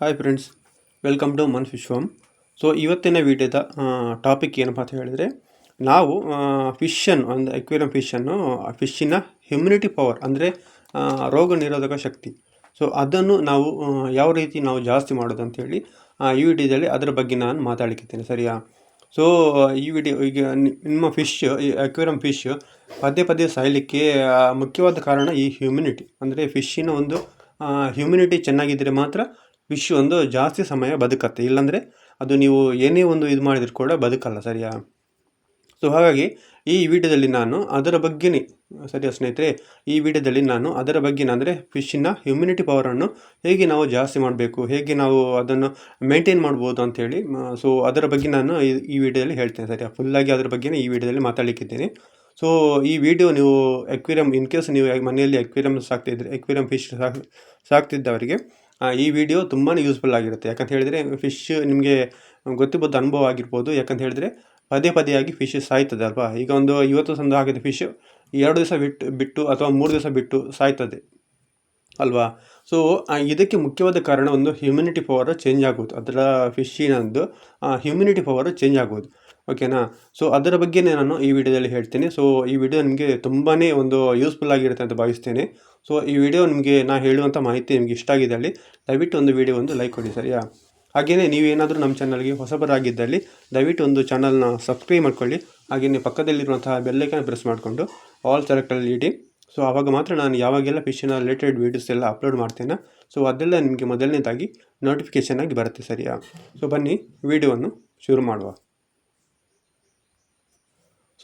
Hi friends welcome to ಮನ್ ವಿಶ್ವಮ್ so ಇವತ್ತಿನ ವಿಡಿಯೋದ ಟಾಪಿಕ್ ಏನಪ್ಪ ಅಂತ ಹೇಳಿದರೆ, ನಾವು ಫಿಶನ್ನು ಒಂದು ಅಕ್ವೇರಿಯಂ ಫಿಶನ್ನು ಫಿಶ್ಶಿನ ಹ್ಯುಮ್ಯುನಿಟಿ ಪವರ್ ಅಂದರೆ ರೋಗ ನಿರೋಧಕ ಶಕ್ತಿ. ಸೊ ಅದನ್ನು ನಾವು ಯಾವ ರೀತಿ ನಾವು ಜಾಸ್ತಿ ಮಾಡೋದು ಅಂತೇಳಿ ಈ ವಿಡಿಯೋದಲ್ಲಿ ಅದರ ಬಗ್ಗೆ ನಾನು ಮಾತಾಡಲಿಕ್ಕಿದ್ದೇನೆ, ಸರಿಯಾ? ಸೊ ಈ ವಿಡಿಯೋ, ಈಗ ನಿಮ್ಮ ಫಿಶ್ ಅಕ್ವೇರಿಯಂ ಫಿಶ್ ಪದೇ ಪದೇ ಸಾಯಲಿಕ್ಕೆ ಮುಖ್ಯವಾದ ಕಾರಣ ಈ ಹ್ಯುಮ್ಯುನಿಟಿ ಅಂದರೆ ಫಿಶ್ಶಿನ ಒಂದು ಹ್ಯುಮ್ಯುನಿಟಿ ಚೆನ್ನಾಗಿದ್ದರೆ ಮಾತ್ರ ಫಿಶ್ ಒಂದು ಜಾಸ್ತಿ ಸಮಯ ಬದುಕತ್ತೆ. ಇಲ್ಲಾಂದರೆ ಅದು ನೀವು ಏನೇ ಒಂದು ಇದು ಮಾಡಿದ್ರು ಕೂಡ ಬದುಕಲ್ಲ ಸರಿಯಾ? ಸೊ ಹಾಗಾಗಿ ಈ ವಿಡಿಯೋದಲ್ಲಿ ನಾನು ಅದರ ಬಗ್ಗೆನೇ, ಸರಿಯಾ ಸ್ನೇಹಿತರೆ, ಈ ವಿಡಿಯೋದಲ್ಲಿ ನಾನು ಅದರ ಬಗ್ಗೆ ಅಂದರೆ ಫಿಶ್ಶಿನ ಹ್ಯುಮಿನಿಟಿ ಪವರನ್ನು ಹೇಗೆ ನಾವು ಜಾಸ್ತಿ ಮಾಡಬೇಕು, ಹೇಗೆ ನಾವು ಅದನ್ನು ಮೇಂಟೈನ್ ಮಾಡ್ಬೋದು ಅಂಥೇಳಿ ಸೊ ಅದರ ಬಗ್ಗೆ ನಾನು ಈ ವಿಡಿಯೋದಲ್ಲಿ ಹೇಳ್ತೇನೆ ಸರಿಯಾ. ಫುಲ್ಲಾಗಿ ಅದರ ಬಗ್ಗೆನೇ ಈ ವಿಡಿಯೋದಲ್ಲಿ ಮಾತಾಡಲಿಕ್ಕಿದ್ದೇನೆ. ಸೊ ಈ ವಿಡಿಯೋ ನೀವು ಎಕ್ವೇರಿಯಂ ಇನ್ ಕೇಸ್ ನೀವು ಮನೆಯಲ್ಲಿ ಎಕ್ವೇರಿಯಂ ಸಾಕ್ತಿದ್ರೆ ಎಕ್ವೇರಿಯಂ ಫಿಶ್ ಸಾಕ್, ಸಾಕ್ತಿದ್ದವರಿಗೆ ಈ ವಿಡಿಯೋ ತುಂಬಾ ಯೂಸ್ಫುಲ್ ಆಗಿರುತ್ತೆ. ಯಾಕಂತ ಹೇಳಿದರೆ ಫಿಶ್ ನಿಮಗೆ ಗೊತ್ತಿರ್ಬೋದು ಅನುಭವ ಆಗಿರ್ಬೋದು. ಯಾಕಂತ ಹೇಳಿದರೆ, ಪದೇ ಪದೇಯಾಗಿ ಫಿಶ್ ಸಾಯ್ತದೆ ಅಲ್ವಾ? ಈಗ ಒಂದು ಇವತ್ತು ಸಂದು ಹಾಕಿದ ಫಿಶ್ ಎರಡು ದಿವಸ ಬಿಟ್ಟು ಬಿಟ್ಟು ಅಥವಾ ಮೂರು ದಿವಸ ಬಿಟ್ಟು ಸಾಯ್ತದೆ ಅಲ್ವಾ? ಸೊ ಇದಕ್ಕೆ ಮುಖ್ಯವಾದ ಕಾರಣ ಒಂದು ಹ್ಯುಮಿನಿಟಿ ಪವರ್ ಚೇಂಜ್ ಆಗೋದು. ಅದರ ಫಿಶ್ಶಿನದ್ದು ಹ್ಯುಮಿನಿಟಿ ಪವರ್ ಚೇಂಜ್ ಆಗೋದು. ಓಕೆನಾ ಸೊ ಅದರ ಬಗ್ಗೆನೇ ನಾನು ಈ ವಿಡಿಯೋದಲ್ಲಿ ಹೇಳ್ತೀನಿ. ಸೊ ಈ ವಿಡಿಯೋ ನಿಮಗೆ ತುಂಬಾ ಒಂದು ಯೂಸ್ಫುಲ್ ಆಗಿರುತ್ತೆ ಅಂತ ಭಾವಿಸ್ತೇನೆ. ಸೊ ಈ ವಿಡಿಯೋ ನಿಮಗೆ ನಾ ಹೇಳುವಂಥ ಮಾಹಿತಿ ನಿಮಗೆ ಇಷ್ಟ ಆಗಿದೆ ಅಲ್ಲಿ, ದಯವಿಟ್ಟು ಒಂದು ವಿಡಿಯೋ ಒಂದು ಲೈಕ್ ಕೊಡಿ ಸರಿಯಾ? ಹಾಗೆಯೇ ನೀವೇನಾದರೂ ನಮ್ಮ ಚಾನಲ್ಗೆ ಹೊಸಬರಾಗಿದ್ದಲ್ಲಿ, ದಯವಿಟ್ಟು ಒಂದು ಚಾನಲ್ನ ಸಬ್ಸ್ಕ್ರೈಬ್ ಮಾಡ್ಕೊಳ್ಳಿ. ಹಾಗೆಯೇ ಪಕ್ಕದಲ್ಲಿರುವಂತಹ ಬೆಲ್ಲೈಕನ್ ಪ್ರೆಸ್ ಮಾಡಿಕೊಂಡು ಆಲ್ ಸೆಲೆಕ್ಟಲ್ಲಿ ಇಡಿ. ಸೊ ಆವಾಗ ಮಾತ್ರ ನಾನು ಯಾವಾಗೆಲ್ಲ ಫಿಶಿನ ರಿಲೇಟೆಡ್ ವೀಡಿಯೋಸ್ ಎಲ್ಲ ಅಪ್ಲೋಡ್ ಮಾಡ್ತೇನೆ? ಸೊ ಅದೆಲ್ಲ ನಿಮಗೆ ಮೊದಲನೇದಾಗಿ ನೋಟಿಫಿಕೇಷನ್ ಆಗಿ ಬರುತ್ತೆ ಸರಿಯಾ? ಸೊ ಬನ್ನಿ, ವಿಡಿಯೋವನ್ನು ಶುರು ಮಾಡುವ.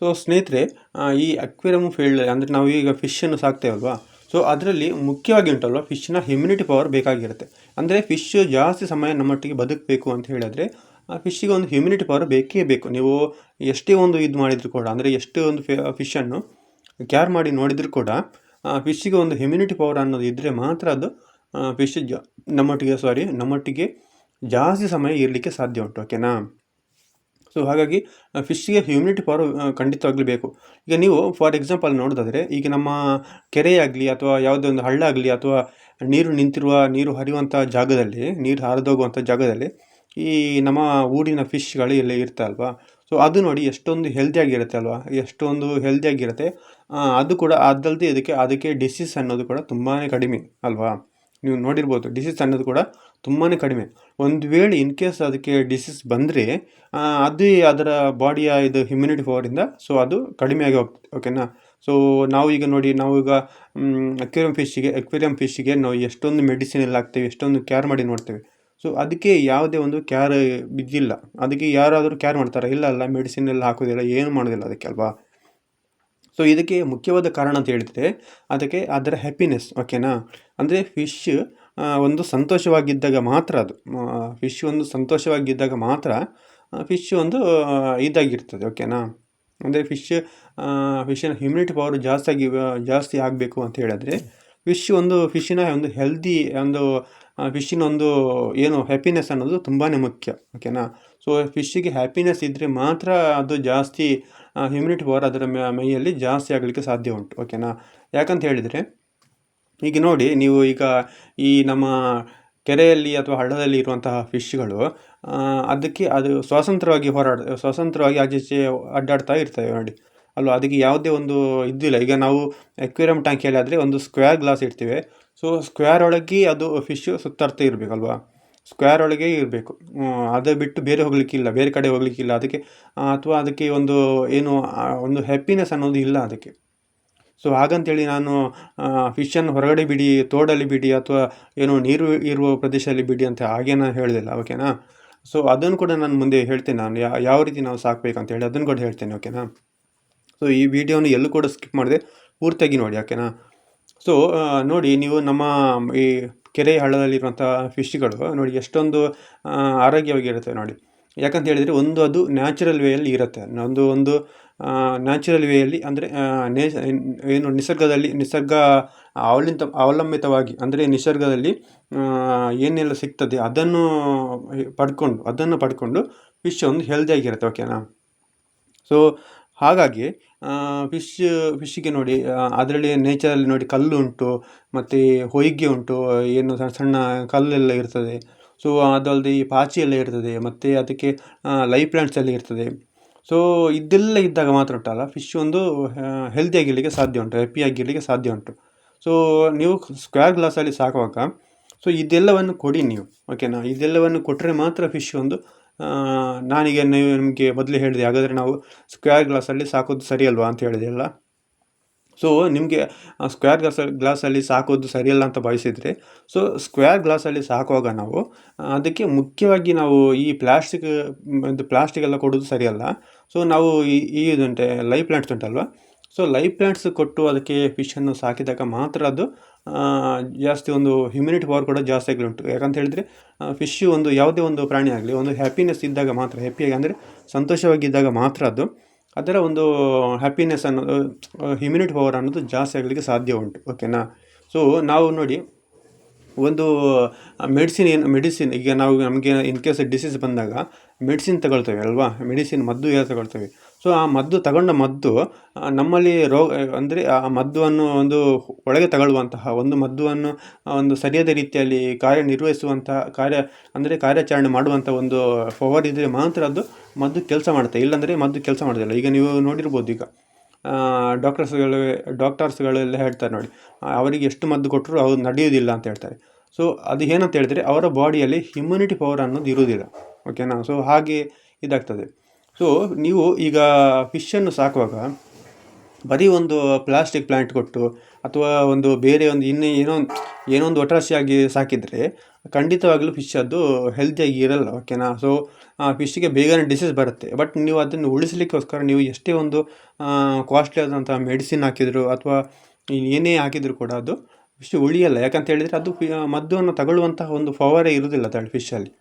ಸೊ ಸ್ನೇಹಿತರೆ ಈ ಅಕ್ವೇರಿಯಂ ಫೀಲ್ಡ್ ಅಂದರೆ ನಾವು ಈಗ ಫಿಶನ್ನು ಸಾಕ್ತೇವಲ್ವಾ? ಸೊ ಅದರಲ್ಲಿ ಮುಖ್ಯವಾಗಿ ಉಂಟಲ್ವ? ಫಿಶ್ನ ಹ್ಯುಮಿನಿಟಿ ಪವರ್ ಬೇಕಾಗಿರುತ್ತೆ. ಅಂದರೆ ಫಿಶ್ ಜಾಸ್ತಿ ಸಮಯ ನಮ್ಮೊಟ್ಟಿಗೆ ಬದುಕಬೇಕು ಅಂತ ಹೇಳಿದ್ರೆ, ಆ ಫಿಶ್ಶಿಗೆ ಒಂದು ಹ್ಯುಮಿನಿಟಿ ಪವರ್ ಬೇಕೇ ಬೇಕು. ನೀವು ಎಷ್ಟೇ ಒಂದು ಇದು ಮಾಡಿದರೂ ಕೂಡ, ಅಂದರೆ ಎಷ್ಟೇ ಒಂದು ಫಿಶನ್ನು ಕ್ಯಾರ್ ಮಾಡಿ ನೋಡಿದರೂ ಕೂಡ ಫಿಶ್ಶಿಗೆ ಒಂದು ಹ್ಯುಮಿನಿಟಿ ಪವರ್ ಅನ್ನೋದು ಇದ್ದರೆ ಮಾತ್ರ ಅದು ಫಿಶ್ ಜ, ನಮ್ಮೊಟ್ಟಿಗೆ ಸಾರಿ ನಮ್ಮೊಟ್ಟಿಗೆ ಜಾಸ್ತಿ ಸಮಯ ಇರಲಿಕ್ಕೆ ಸಾಧ್ಯ ಉಂಟು ಓಕೆನಾ ಸೊ ಹಾಗಾಗಿ ಫಿಶ್ಗೆ ಹ್ಯೂಮಿಡಿಟಿ ಪವರ್ ಖಂಡಿತವಾಗ್ಲೂ ಬೇಕು. ಈಗ ನೀವು ಫಾರ್ ಎಕ್ಸಾಂಪಲ್ ನೋಡೋದಾದರೆ, ಈಗ ನಮ್ಮ ಕೆರೆಯಾಗಲಿ ಅಥವಾ ಯಾವುದೇ ಒಂದು ಹಳ್ಳ ಆಗಲಿ ಅಥವಾ ನೀರು ನಿಂತಿರುವ, ನೀರು ಹರಿಯುವಂಥ ಜಾಗದಲ್ಲಿ, ನೀರು ಹರಿದೋಗುವಂಥ ಜಾಗದಲ್ಲಿ, ಈ ನಮ್ಮ ಊರಿನ ಫಿಶ್ಗಳು ಎಲ್ಲ ಇರ್ತಲ್ವಾ ಸೊ ಅದು ನೋಡಿ ಎಷ್ಟೊಂದು ಹೆಲ್ದಿಯಾಗಿರುತ್ತೆ ಅಲ್ವಾ? ಎಷ್ಟೊಂದು ಹೆಲ್ದಿಯಾಗಿರುತ್ತೆ ಅದು ಕೂಡ ಅದಲ್ಲದೆ ಇದಕ್ಕೆ, ಅದಕ್ಕೆ ಡಿಸೀಸ್ ಅನ್ನೋದು ಕೂಡ ತುಂಬಾ ಕಡಿಮೆ, ಅಲ್ವಾ? ನೀವು ನೋಡಿರ್ಬೋದು ಡಿಸೀಸ್ ಅನ್ನೋದು ಕೂಡ ತುಂಬಾ ಕಡಿಮೆ. ಒಂದು ವೇಳೆ ಇನ್ ಕೇಸ್ ಅದಕ್ಕೆ ಡಿಸೀಸ್ ಬಂದರೆ ಅದು ಅದರ ಬಾಡಿಯ ಇದು ಹ್ಯುಮಿನಿಟಿ ಪವರಿಂದ ಸೊ ಅದು ಕಡಿಮೆ ಆಗಿ ಹೋಗ್ತದೆ ಓಕೆನಾ ಸೊ ನಾವು ಈಗ ನೋಡಿ, ನಾವು ಈಗ ಅಕ್ವೇರಿಯಂ ಫಿಶ್ಶಿಗೆ ಅಕ್ವೇರಿಯಂ ಫಿಶ್ಶಿಗೆ ನಾವು ಎಷ್ಟೊಂದು ಮೆಡಿಸಿನ್ ಎಲ್ಲ ಹಾಕ್ತೇವೆ, ಎಷ್ಟೊಂದು ಕೇರ್ ಮಾಡಿ ನೋಡ್ತೇವೆ. ಸೊ ಅದಕ್ಕೆ ಯಾವುದೇ ಒಂದು ಕ್ಯಾರ್ ಬಿದ್ದಿಲ್ಲ ಅದಕ್ಕೆ ಯಾರಾದರೂ ಕ್ಯಾರ್ ಮಾಡ್ತಾರೆ? ಇಲ್ಲ, ಅಲ್ಲ ಮೆಡಿಸಿನ್ ಎಲ್ಲ ಹಾಕೋದಿಲ್ಲ, ಏನು ಮಾಡೋದಿಲ್ಲ ಅದಕ್ಕೆ ಅಲ್ವಾ? ಸೊ ಇದಕ್ಕೆ ಮುಖ್ಯವಾದ ಕಾರಣ ಅಂತ ಹೇಳಿದರೆ, ಅದಕ್ಕೆ ಅದರ ಹ್ಯಾಪಿನೆಸ್ ಓಕೆನಾ ಅಂದರೆ ಫಿಶ್ ಒಂದು ಸಂತೋಷವಾಗಿದ್ದಾಗ ಮಾತ್ರ ಅದು. ಫಿಶ್ ಒಂದು ಸಂತೋಷವಾಗಿದ್ದಾಗ ಮಾತ್ರ ಫಿಶ್ ಒಂದು ಇದಾಗಿರ್ತದೆ ಓಕೆನಾ ಅಂದರೆ ಫಿಶ್ ಫಿಶ್ಶಿನ ಹ್ಯುಮಿನಿಟಿ ಪವರ್ ಜಾಸ್ತಿ ಆಗಿ, ಜಾಸ್ತಿ ಆಗಬೇಕು ಅಂತ ಹೇಳಿದ್ರೆ ಫಿಶ್ ಒಂದು ಫಿಶ್ಶಿನ ಒಂದು ಹೆಲ್ದಿ ಒಂದು ಫಿಶ್ಶಿನ ಒಂದು ಏನು ಹ್ಯಾಪಿನೆಸ್ ಅನ್ನೋದು ತುಂಬಾ ಮುಖ್ಯ ಓಕೆನಾ ಸೊ ಫಿಶ್ಶಿಗೆ ಹ್ಯಾಪಿನೆಸ್ ಇದ್ದರೆ ಮಾತ್ರ ಅದು ಜಾಸ್ತಿ ಹ್ಯುಮಿನಿಟಿ ಪವರ್ ಅದರ ಮೈಯಲ್ಲಿ ಜಾಸ್ತಿ ಆಗಲಿಕ್ಕೆ ಸಾಧ್ಯ ಉಂಟು ಓಕೆನಾ ಯಾಕಂತ ಹೇಳಿದರೆ, ಈಗ ನೋಡಿ ನೀವು ಈಗ ಈ ನಮ್ಮ ಕೆರೆಯಲ್ಲಿ ಅಥವಾ ಹಳ್ಳದಲ್ಲಿ ಇರುವಂತಹ ಫಿಶ್ಗಳು ಅದಕ್ಕೆ ಅದು ಸ್ವತಂತ್ರವಾಗಿ ಹೋರಾಡ ಸ್ವಾತಂತ್ರ್ಯವಾಗಿ ಆಚೀಚೆ ಅಡ್ಡಾಡ್ತಾ ಇರ್ತವೆ ನೋಡಿ. ಅಲ್ವಾ? ಅದಕ್ಕೆ ಯಾವುದೇ ಒಂದು ಇದ್ದಿಲ್ಲ. ಈಗ ನಾವು ಎಕ್ವೇರಿಯಂ ಟ್ಯಾಂಕಿಯಲ್ಲಿ ಆದರೆ ಒಂದು ಸ್ಕ್ವೇರ್ ಗ್ಲಾಸ್ ಇಡ್ತೀವಿ. ಸೊ ಸ್ಕ್ವೇರ್ ಒಳಗೆ ಅದು ಫಿಶ್ ಸುತ್ತಾಡ್ತಾ ಇರಬೇಕಲ್ವಾ? ಸ್ಕ್ವೇರ್ ಒಳಗೆ ಇರಬೇಕು. ಅದು ಬಿಟ್ಟು ಬೇರೆ ಹೋಗ್ಲಿಕ್ಕಿಲ್ಲ, ಬೇರೆ ಕಡೆ ಹೋಗ್ಲಿಕ್ಕಿಲ್ಲ. ಅದಕ್ಕೆ ಅಥವಾ ಅದಕ್ಕೆ ಒಂದು, ಏನು ಒಂದು ಹ್ಯಾಪಿನೆಸ್ ಅನ್ನೋದು ಇಲ್ಲ ಅದಕ್ಕೆ. ಸೊ ಹಾಗಂತೇಳಿ ನಾನು ಫಿಶನ್ನು ಹೊರಗಡೆ ಬಿಡಿ, ತೋಡಲ್ಲಿ ಬಿಡಿ, ಅಥವಾ ಏನು ನೀರು ಇರುವ ಪ್ರದೇಶದಲ್ಲಿ ಬಿಡಿ ಅಂತ ಹಾಗೆ ನಾನು ಹೇಳಿದಿಲ್ಲ ಓಕೆನಾ ಸೊ ಅದನ್ನು ಕೂಡ ನಾನು ಮುಂದೆ ಹೇಳ್ತೇನೆ. ನಾನು ಯಾವ ರೀತಿ ನಾವು ಸಾಕಬೇಕಂತ ಹೇಳಿ ಅದನ್ನು ಕೂಡ ಹೇಳ್ತೇನೆ ಓಕೆನಾ ಸೊ ಈ ವಿಡಿಯೋನ ಎಲ್ಲೂ ಕೂಡ ಸ್ಕಿಪ್ ಮಾಡಿದೆ, ಪೂರ್ತಿಯಾಗಿ ನೋಡಿ ಓಕೆನಾ ಸೊ ನೋಡಿ, ನೀವು ನಮ್ಮ ಈ ಕೆರೆ ಹಳ್ಳದಲ್ಲಿರುವಂಥ ಫಿಶ್ಗಳು ನೋಡಿ, ಎಷ್ಟೊಂದು ಆರೋಗ್ಯವಾಗಿರುತ್ತೆ ನೋಡಿ. ಯಾಕಂತ ಹೇಳಿದರೆ ಒಂದು ಅದು ನ್ಯಾಚುರಲ್ ವೇಯಲ್ಲಿ ಇರುತ್ತೆ. ಒಂದು ಒಂದು ನ್ಯಾಚುರಲ್ ವೇಯಲ್ಲಿ ಅಂದರೆ ನೇ, ಏನು ನಿಸರ್ಗದಲ್ಲಿ, ನಿಸರ್ಗ ಅವಲಿಂತ, ಅವಲಂಬಿತವಾಗಿ ಅಂದರೆ ನಿಸರ್ಗದಲ್ಲಿ ಏನೆಲ್ಲ ಸಿಗ್ತದೆ ಅದನ್ನು ಪಡ್ಕೊಂಡು ಅದನ್ನು ಪಡ್ಕೊಂಡು ಫಿಶ್ ಒಂದು ಹೆಲ್ದಿಯಾಗಿರುತ್ತೆ ಓಕೆನಾ ಸೊ ಹಾಗಾಗಿ ಫಿಶ್ ಫಿಶ್ಶಿಗೆ ನೋಡಿ ಅದರಲ್ಲಿ ನೇಚರಲ್ಲಿ ನೋಡಿ ಕಲ್ಲು ಉಂಟು, ಮತ್ತು ಹೊಯ್ಗೆ ಉಂಟು, ಏನು ಸಣ್ಣ ಸಣ್ಣ ಕಲ್ಲೆಲ್ಲ ಇರ್ತದೆ. ಸೊ ಅದಲ್ಲದೆ ಈ ಪಾಚಿ ಎಲ್ಲ ಇರ್ತದೆ, ಮತ್ತು ಅದಕ್ಕೆ ಲೈಫ್ ಪ್ಲಾಂಟ್ಸ್ ಎಲ್ಲ ಇರ್ತದೆ. ಸೊ ಇದೆಲ್ಲ ಇದ್ದಾಗ ಮಾತ್ರ ಉಂಟಲ್ಲ ಫಿಶ್ ಒಂದು ಹೆಲ್ದಿ ಆಗಿರಲಿಕ್ಕೆ ಸಾಧ್ಯ ಉಂಟು ಹೆಪ್ಪಿಯಾಗಿ ಆಗಿರಲಿಕ್ಕೆ ಸಾಧ್ಯ ಉಂಟು. ಸೊ ನೀವು ಸ್ಕ್ವೇರ್ ಗ್ಲಾಸಲ್ಲಿ ಸಾಕುವಾಗ ಸೊ ಇದೆಲ್ಲವನ್ನು ಕೊಡಿ ನೀವು ಓಕೆನಾ ಇದೆಲ್ಲವನ್ನು ಕೊಟ್ಟರೆ ಮಾತ್ರ ಫಿಶ್ ಒಂದು ನಾನೀಗ ನೀವು ನಿಮಗೆ ಮೊದಲೇ ಹೇಳಿದೆ, ಹಾಗಾದರೆ ನಾವು ಸ್ಕ್ವೇರ್ ಗ್ಲಾಸಲ್ಲಿ ಸಾಕೋದು ಸರಿ ಅಲ್ವಾ ಅಂತ ಹೇಳಿದೆ ಅಲ್ಲ ಸೊ ನಿಮಗೆ ಸ್ಕ್ವೇರ್ ಗ್ಲಾಸ್ ಗ್ಲಾಸಲ್ಲಿ ಸಾಕೋದು ಸರಿಯಲ್ಲ ಅಂತ ಭಾವಿಸಿದರೆ ಸೊ ಸ್ಕ್ವೇರ್ ಗ್ಲಾಸಲ್ಲಿ ಸಾಕುವಾಗ ನಾವು ಅದಕ್ಕೆ ಮುಖ್ಯವಾಗಿ ನಾವು ಈ ಪ್ಲಾಸ್ಟಿಕ್ ಇದು ಪ್ಲಾಸ್ಟಿಕ್ ಎಲ್ಲ ಕೊಡೋದು ಸರಿಯಲ್ಲ ಸೊ ನಾವು ಈ ಈ ಇದುಂಟೆ ಲೈಫ್ ಪ್ಲಾಂಟ್ಸ್ ಉಂಟಲ್ವ? ಸೊ ಲೈಫ್ ಪ್ಲಾಂಟ್ಸ್ ಕೊಟ್ಟು ಅದಕ್ಕೆ ಫಿಶನ್ನು ಸಾಕಿದಾಗ ಮಾತ್ರ ಅದು ಜಾಸ್ತಿ ಒಂದು ಹ್ಯುಮಿನಿಟಿ ಪವರ್ ಕೂಡ ಜಾಸ್ತಿ ಆಗಲಿ ಉಂಟು. ಯಾಕಂತ ಹೇಳಿದರೆ ಫಿಶ್ಶು ಒಂದು ಯಾವುದೇ ಒಂದು ಪ್ರಾಣಿ ಆಗಲಿ, ಒಂದು ಹ್ಯಾಪಿನೆಸ್ ಇದ್ದಾಗ ಮಾತ್ರ ಹ್ಯಾಪಿಯಾಗಿ ಅಂದರೆ ಸಂತೋಷವಾಗಿದ್ದಾಗ ಮಾತ್ರ ಅದು, ಅದರ ಒಂದು ಹ್ಯಾಪಿನೆಸ್ ಅನ್ನೋದು ಹ್ಯುಮಿನಿಟಿ ಪವರ್ ಅನ್ನೋದು ಜಾಸ್ತಿ ಆಗಲಿಕ್ಕೆ ಸಾಧ್ಯ ಉಂಟು. ಓಕೆನಾ ಸೊ ನಾವು ನೋಡಿ, ಒಂದು ಮೆಡಿಸಿನ್ ಏನು ಮೆಡಿಸಿನ್ ಈಗ ನಾವು ನಮಗೆ ಇನ್ ಕೇಸ್ ಡಿಸೀಸ್ ಬಂದಾಗ ಮೆಡಿಸಿನ್ ತಗೊಳ್ತೇವೆ ಅಲ್ವಾ? ಮೆಡಿಸಿನ್ ಮದ್ದು ಏನು ತಗೊಳ್ತೇವೆ. ಸೊ ಆ ಮದ್ದು ತಗೊಂಡ ಮದ್ದು ನಮ್ಮಲ್ಲಿ ರೋಗ, ಅಂದರೆ ಆ ಮದ್ದುವನ್ನು ಒಂದು ಒಳಗೆ ತಗೊಳ್ಳುವಂತಹ, ಒಂದು ಮದ್ದುವನ್ನು ಒಂದು ಸರಿಯಾದ ರೀತಿಯಲ್ಲಿ ಕಾರ್ಯನಿರ್ವಹಿಸುವಂತಹ, ಕಾರ್ಯ, ಅಂದರೆ ಕಾರ್ಯಾಚರಣೆ ಮಾಡುವಂಥ ಒಂದು ಪವರ್ ಇದ್ದರೆ ಮಾತ್ರ ಅದು ಮದ್ದು ಕೆಲಸ ಮಾಡುತ್ತೆ. ಇಲ್ಲಾಂದರೆ ಮದ್ದು ಕೆಲಸ ಮಾಡೋದಿಲ್ಲ ಈಗ ನೀವು ನೋಡಿರ್ಬೋದು ಈಗ ಡಾಕ್ಟರ್ಸ್ಗಳು ಡಾಕ್ಟರ್ಸ್ಗಳೆಲ್ಲ ಹೇಳ್ತಾರೆ ನೋಡಿ, ಅವರಿಗೆ ಎಷ್ಟು ಮದ್ದು ಕೊಟ್ಟರು ಅವ್ರು ನಡೆಯೋದಿಲ್ಲ ಅಂತ ಹೇಳ್ತಾರೆ. ಸೊ ಅದು ಏನಂತ ಹೇಳಿದರೆ ಅವರ ಬಾಡಿಯಲ್ಲಿ ಇಮ್ಯುನಿಟಿ ಪವರ್ ಅನ್ನೋದು ಇರುವುದಿಲ್ಲ. ಓಕೆನಾ ಸೊ ಹಾಗೆ ಇದಾಗ್ತದೆ. ಸೊ ನೀವು ಈಗ ಫಿಶನ್ನು ಸಾಕುವಾಗ ಬರೀ ಒಂದು ಪ್ಲಾಸ್ಟಿಕ್ ಪ್ಲ್ಯಾಂಟ್ ಕೊಟ್ಟು ಅಥವಾ ಒಂದು ಬೇರೆ ಒಂದು ಇನ್ನೂ ಏನೋ ಏನೋ ಒಂದು ಒಟ್ರಾಶಿಯಾಗಿ ಸಾಕಿದರೆ ಖಂಡಿತವಾಗಲೂ ಫಿಶ್ ಅದು ಹೆಲ್ತಿಯಾಗಿ ಇರಲ್ಲ ಓಕೆನಾ ಸೊ ಫಿಶ್ಗೆ ಬೇಗನೆ ಡಿಸೀಸ್ ಬರುತ್ತೆ. ಬಟ್ ನೀವು ಅದನ್ನು ಉಳಿಸಲಿಕ್ಕೋಸ್ಕರ ನೀವು ಎಷ್ಟೇ ಒಂದು ಕಾಸ್ಟ್ಲಿ ಆದಂಥ ಮೆಡಿಸಿನ್ ಹಾಕಿದ್ರು ಅಥವಾ ಏನೇ ಹಾಕಿದರೂ ಕೂಡ ಅದು ಫಿಶ್ ಉಳಿಯಲ್ಲ. ಯಾಕಂತ ಹೇಳಿದರೆ ಅದು ಮದ್ದನ್ನು ತಗೊಳ್ಳುವಂತಹ ಒಂದು ಪವರೇ ಇರುವುದಿಲ್ಲ ತಳ್ಳಿ ಫಿಶಲ್ಲಿ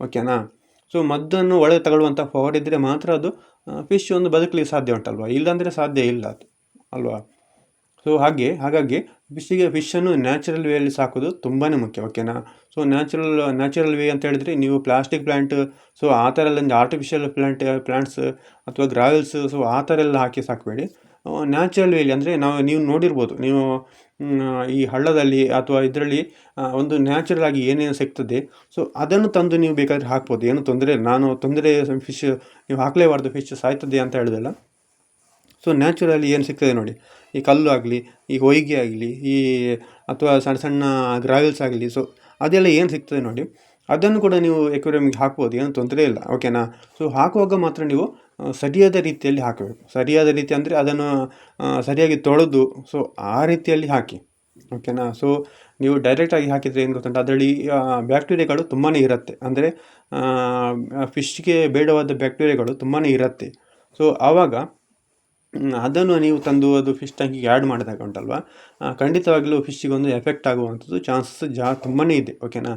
ಓಕೆನಾ ಸೊ ಮದ್ದನ್ನು ಒಳಗೆ ತಗೊಳ್ಳುವಂಥ ಪವರ್ ಇದ್ದರೆ ಮಾತ್ರ ಅದು ಫಿಶ್ ಒಂದು ಬದುಕಲಿಕ್ಕೆ ಸಾಧ್ಯ ಉಂಟಲ್ವಾ? ಇಲ್ಲಾಂದರೆ ಸಾಧ್ಯ ಇಲ್ಲ ಅದು, ಅಲ್ವಾ? ಸೊ ಹಾಗೆ, ಹಾಗಾಗಿ ಫಿಶ್ಶಿಗೆ ಫಿಶನ್ನು ನ್ಯಾಚುರಲ್ ವೇಯಲ್ಲಿ ಸಾಕೋದು ತುಂಬಾ ಮುಖ್ಯ ಓಕೆನಾ ಸೊ ನ್ಯಾಚುರಲ್ ನ್ಯಾಚುರಲ್ ವೇ ಅಂತ ಹೇಳಿದರೆ ನೀವು ಪ್ಲಾಸ್ಟಿಕ್ ಪ್ಲ್ಯಾಂಟ್ ಸೊ ಆ ಥರ ಎಲ್ಲ ಆರ್ಟಿಫಿಷಿಯಲ್ ಪ್ಲ್ಯಾಂಟ್ ಪ್ಲ್ಯಾಂಟ್ಸ್ ಅಥವಾ ಗ್ರಾವೆಲ್ಸ್ ಸೊ ಆ ಥರ ಎಲ್ಲ ಹಾಕಿ ಸಾಕಬೇಡಿ. ನ್ಯಾಚುರಲ್ ವೇಲಿ ಅಂದರೆ ನಾವು, ನೀವು ನೋಡಿರ್ಬೋದು, ನೀವು ಈ ಹಳ್ಳದಲ್ಲಿ ಅಥವಾ ಇದರಲ್ಲಿ ಒಂದು ನ್ಯಾಚುರಲ್ ಆಗಿ ಏನೇನು ಸಿಗ್ತದೆ ಸೊ ಅದನ್ನು ತಂದು ನೀವು ಬೇಕಾದರೆ ಹಾಕ್ಬೋದು. ಏನು ತೊಂದರೆ, ನಾನು ತೊಂದರೆ ಫಿಶ್ ನೀವು ಹಾಕಲೇಬಾರ್ದು ಫಿಶ್ ಸಾಯ್ತದೆ ಅಂತ ಹೇಳಿದಲ್ಲ. ಸೊ ನ್ಯಾಚುರಲಿ ಏನು ಸಿಗ್ತದೆ ನೋಡಿ, ಈ ಕಲ್ಲು ಆಗಲಿ, ಈ ಹೊಯ್ಗೆ ಆಗಲಿ, ಈ, ಅಥವಾ ಸಣ್ಣ ಸಣ್ಣ ಗ್ರಾವೆಲ್ಸ್ ಆಗಲಿ ಸೊ ಅದೆಲ್ಲ ಏನು ಸಿಗ್ತದೆ ನೋಡಿ ಅದನ್ನು ಕೂಡ ನೀವು ಎಕ್ವೇರಿಯಮ್ಗೆ ಹಾಕ್ಬೋದು, ಏನು ತೊಂದರೆ ಇಲ್ಲ. ಓಕೆನಾ ಸೊ ಹಾಕುವಾಗ ಮಾತ್ರ ನೀವು ಸರಿಯಾದ ರೀತಿಯಲ್ಲಿ ಹಾಕಬೇಕು. ಸರಿಯಾದ ರೀತಿ ಅಂದರೆ ಅದನ್ನು ಸರಿಯಾಗಿ ತೊಳೆದು ಸೊ ಆ ರೀತಿಯಲ್ಲಿ ಹಾಕಿ. ಓಕೆನಾ ಸೊ ನೀವು ಡೈರೆಕ್ಟಾಗಿ ಹಾಕಿದರೆ ಏನು ಗೊತ್ತುಂಟು? ಅದರಲ್ಲಿ ಬ್ಯಾಕ್ಟೀರಿಯಾಗಳು ತುಂಬಾ ಇರುತ್ತೆ. ಅಂದರೆ ಫಿಶ್ಗೆ ಬೇಡವಾದ ಬ್ಯಾಕ್ಟೀರಿಯಾಗಳು ತುಂಬಾ ಇರುತ್ತೆ. ಸೊ ಆವಾಗ ಅದನ್ನು ನೀವು ತಂದು ಅದು ಫಿಶ್ ಟ್ಯಾಂಕಿಗೆ ಆ್ಯಡ್ ಮಾಡಿದಾಗ ಉಂಟಲ್ವ? ಖಂಡಿತವಾಗಲೂ ಫಿಶ್ಗೆ ಒಂದು ಎಫೆಕ್ಟ್ ಆಗುವಂಥದ್ದು ಚಾನ್ಸಸ್ ಜಾ ತುಂಬಾ ಇದೆ. ಓಕೆನಾ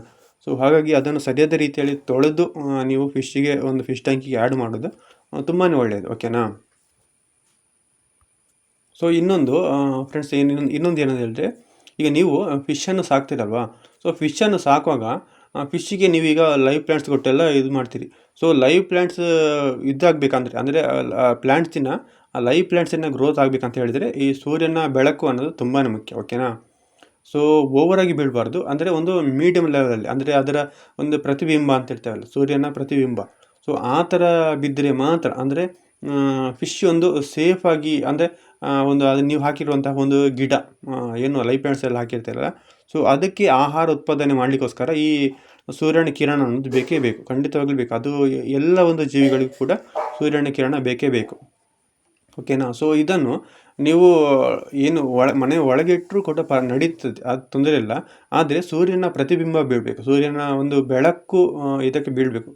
ಸೊ ಹಾಗಾಗಿ ಅದನ್ನು ಸರಿಯಾದ ರೀತಿಯಲ್ಲಿ ತೊಳೆದು ನೀವು ಫಿಶ್ಶಿಗೆ ಒಂದು ಫಿಶ್ ಟ್ಯಾಂಕಿಗೆ ಆ್ಯಡ್ ಮಾಡೋದು ತುಂಬಾ ಒಳ್ಳೆಯದು ಓಕೆನಾ ಸೊ ಇನ್ನೊಂದು ಫ್ರೆಂಡ್ಸ್ ಏನು ಇನ್ನೊಂದು ಏನಂತ ಹೇಳಿದ್ರೆ, ಈಗ ನೀವು ಫಿಶನ್ನು ಸಾಕ್ತಿರಲ್ವಾ? ಸೊ ಫಿಶನ್ನು ಸಾಕುವಾಗ ಫಿಶ್ಶಿಗೆ ನೀವೀಗ ಲೈವ್ ಪ್ಲ್ಯಾಂಟ್ಸ್ ಕೊಟ್ಟೆಲ್ಲ ಇದು ಮಾಡ್ತೀರಿ. ಸೊ ಲೈವ್ ಪ್ಲ್ಯಾಂಟ್ಸ್ ಇದಾಗಬೇಕಂದ್ರೆ, ಅಂದರೆ ಪ್ಲ್ಯಾಂಟ್ಸಿನ ಆ ಲೈವ್ ಪ್ಲ್ಯಾಂಟ್ಸಿನ ಗ್ರೋತ್ ಆಗಬೇಕಂತ ಹೇಳಿದರೆ, ಈ ಸೂರ್ಯನ ಬೆಳಕು ಅನ್ನೋದು ತುಂಬಾ ಮುಖ್ಯ ಓಕೆನಾ ಸೊ ಓವರಾಗಿ ಬೀಳಬಾರ್ದು. ಅಂದರೆ ಒಂದು ಮೀಡಿಯಮ್ ಲೆವೆಲಲ್ಲಿ ಅಂದರೆ ಅದರ ಒಂದು ಪ್ರತಿಬಿಂಬ ಅಂತ ಹೇಳ್ತೇವಲ್ಲ ಸೂರ್ಯನ ಪ್ರತಿಬಿಂಬ. ಸೊ ಆ ಥರ ಬಿದ್ದರೆ ಮಾತ್ರ, ಅಂದರೆ ಫಿಶ್ ಒಂದು ಸೇಫಾಗಿ ಅಂದರೆ ಒಂದು ಅದು ನೀವು ಹಾಕಿರುವಂತಹ ಒಂದು ಗಿಡ ಏನು ಲೈಫ್ ಪ್ಲಾಂಟ್ಸ್ ಎಲ್ಲ ಹಾಕಿರ್ತೀರಲ್ಲ ಸೊ ಅದಕ್ಕೆ ಆಹಾರ ಉತ್ಪಾದನೆ ಮಾಡಲಿಕ್ಕೋಸ್ಕರ ಈ ಸೂರ್ಯನ ಕಿರಣ ಅನ್ನೋದು ಬೇಕೇ ಬೇಕು. ಖಂಡಿತವಾಗ್ಲೂ ಬೇಕು. ಅದು ಎಲ್ಲ ಒಂದು ಜೀವಿಗಳಿಗೂ ಕೂಡ ಸೂರ್ಯನ ಕಿರಣ ಬೇಕೇ ಬೇಕು. ಓಕೆನಾ ಸೊ ಇದನ್ನು ನೀವು, ಏನು ಒಳ, ಮನೆ ಒಳಗೆ ಇಟ್ಟರೂ ಕೂಡ ಪ, ನಡೀತದೆ, ಅದು ತೊಂದರೆ ಇಲ್ಲ. ಆದರೆ ಸೂರ್ಯನ ಪ್ರತಿಬಿಂಬ ಬೀಳಬೇಕು. ಸೂರ್ಯನ ಒಂದು ಬೆಳಕು ಇದಕ್ಕೆ ಬೀಳಬೇಕು.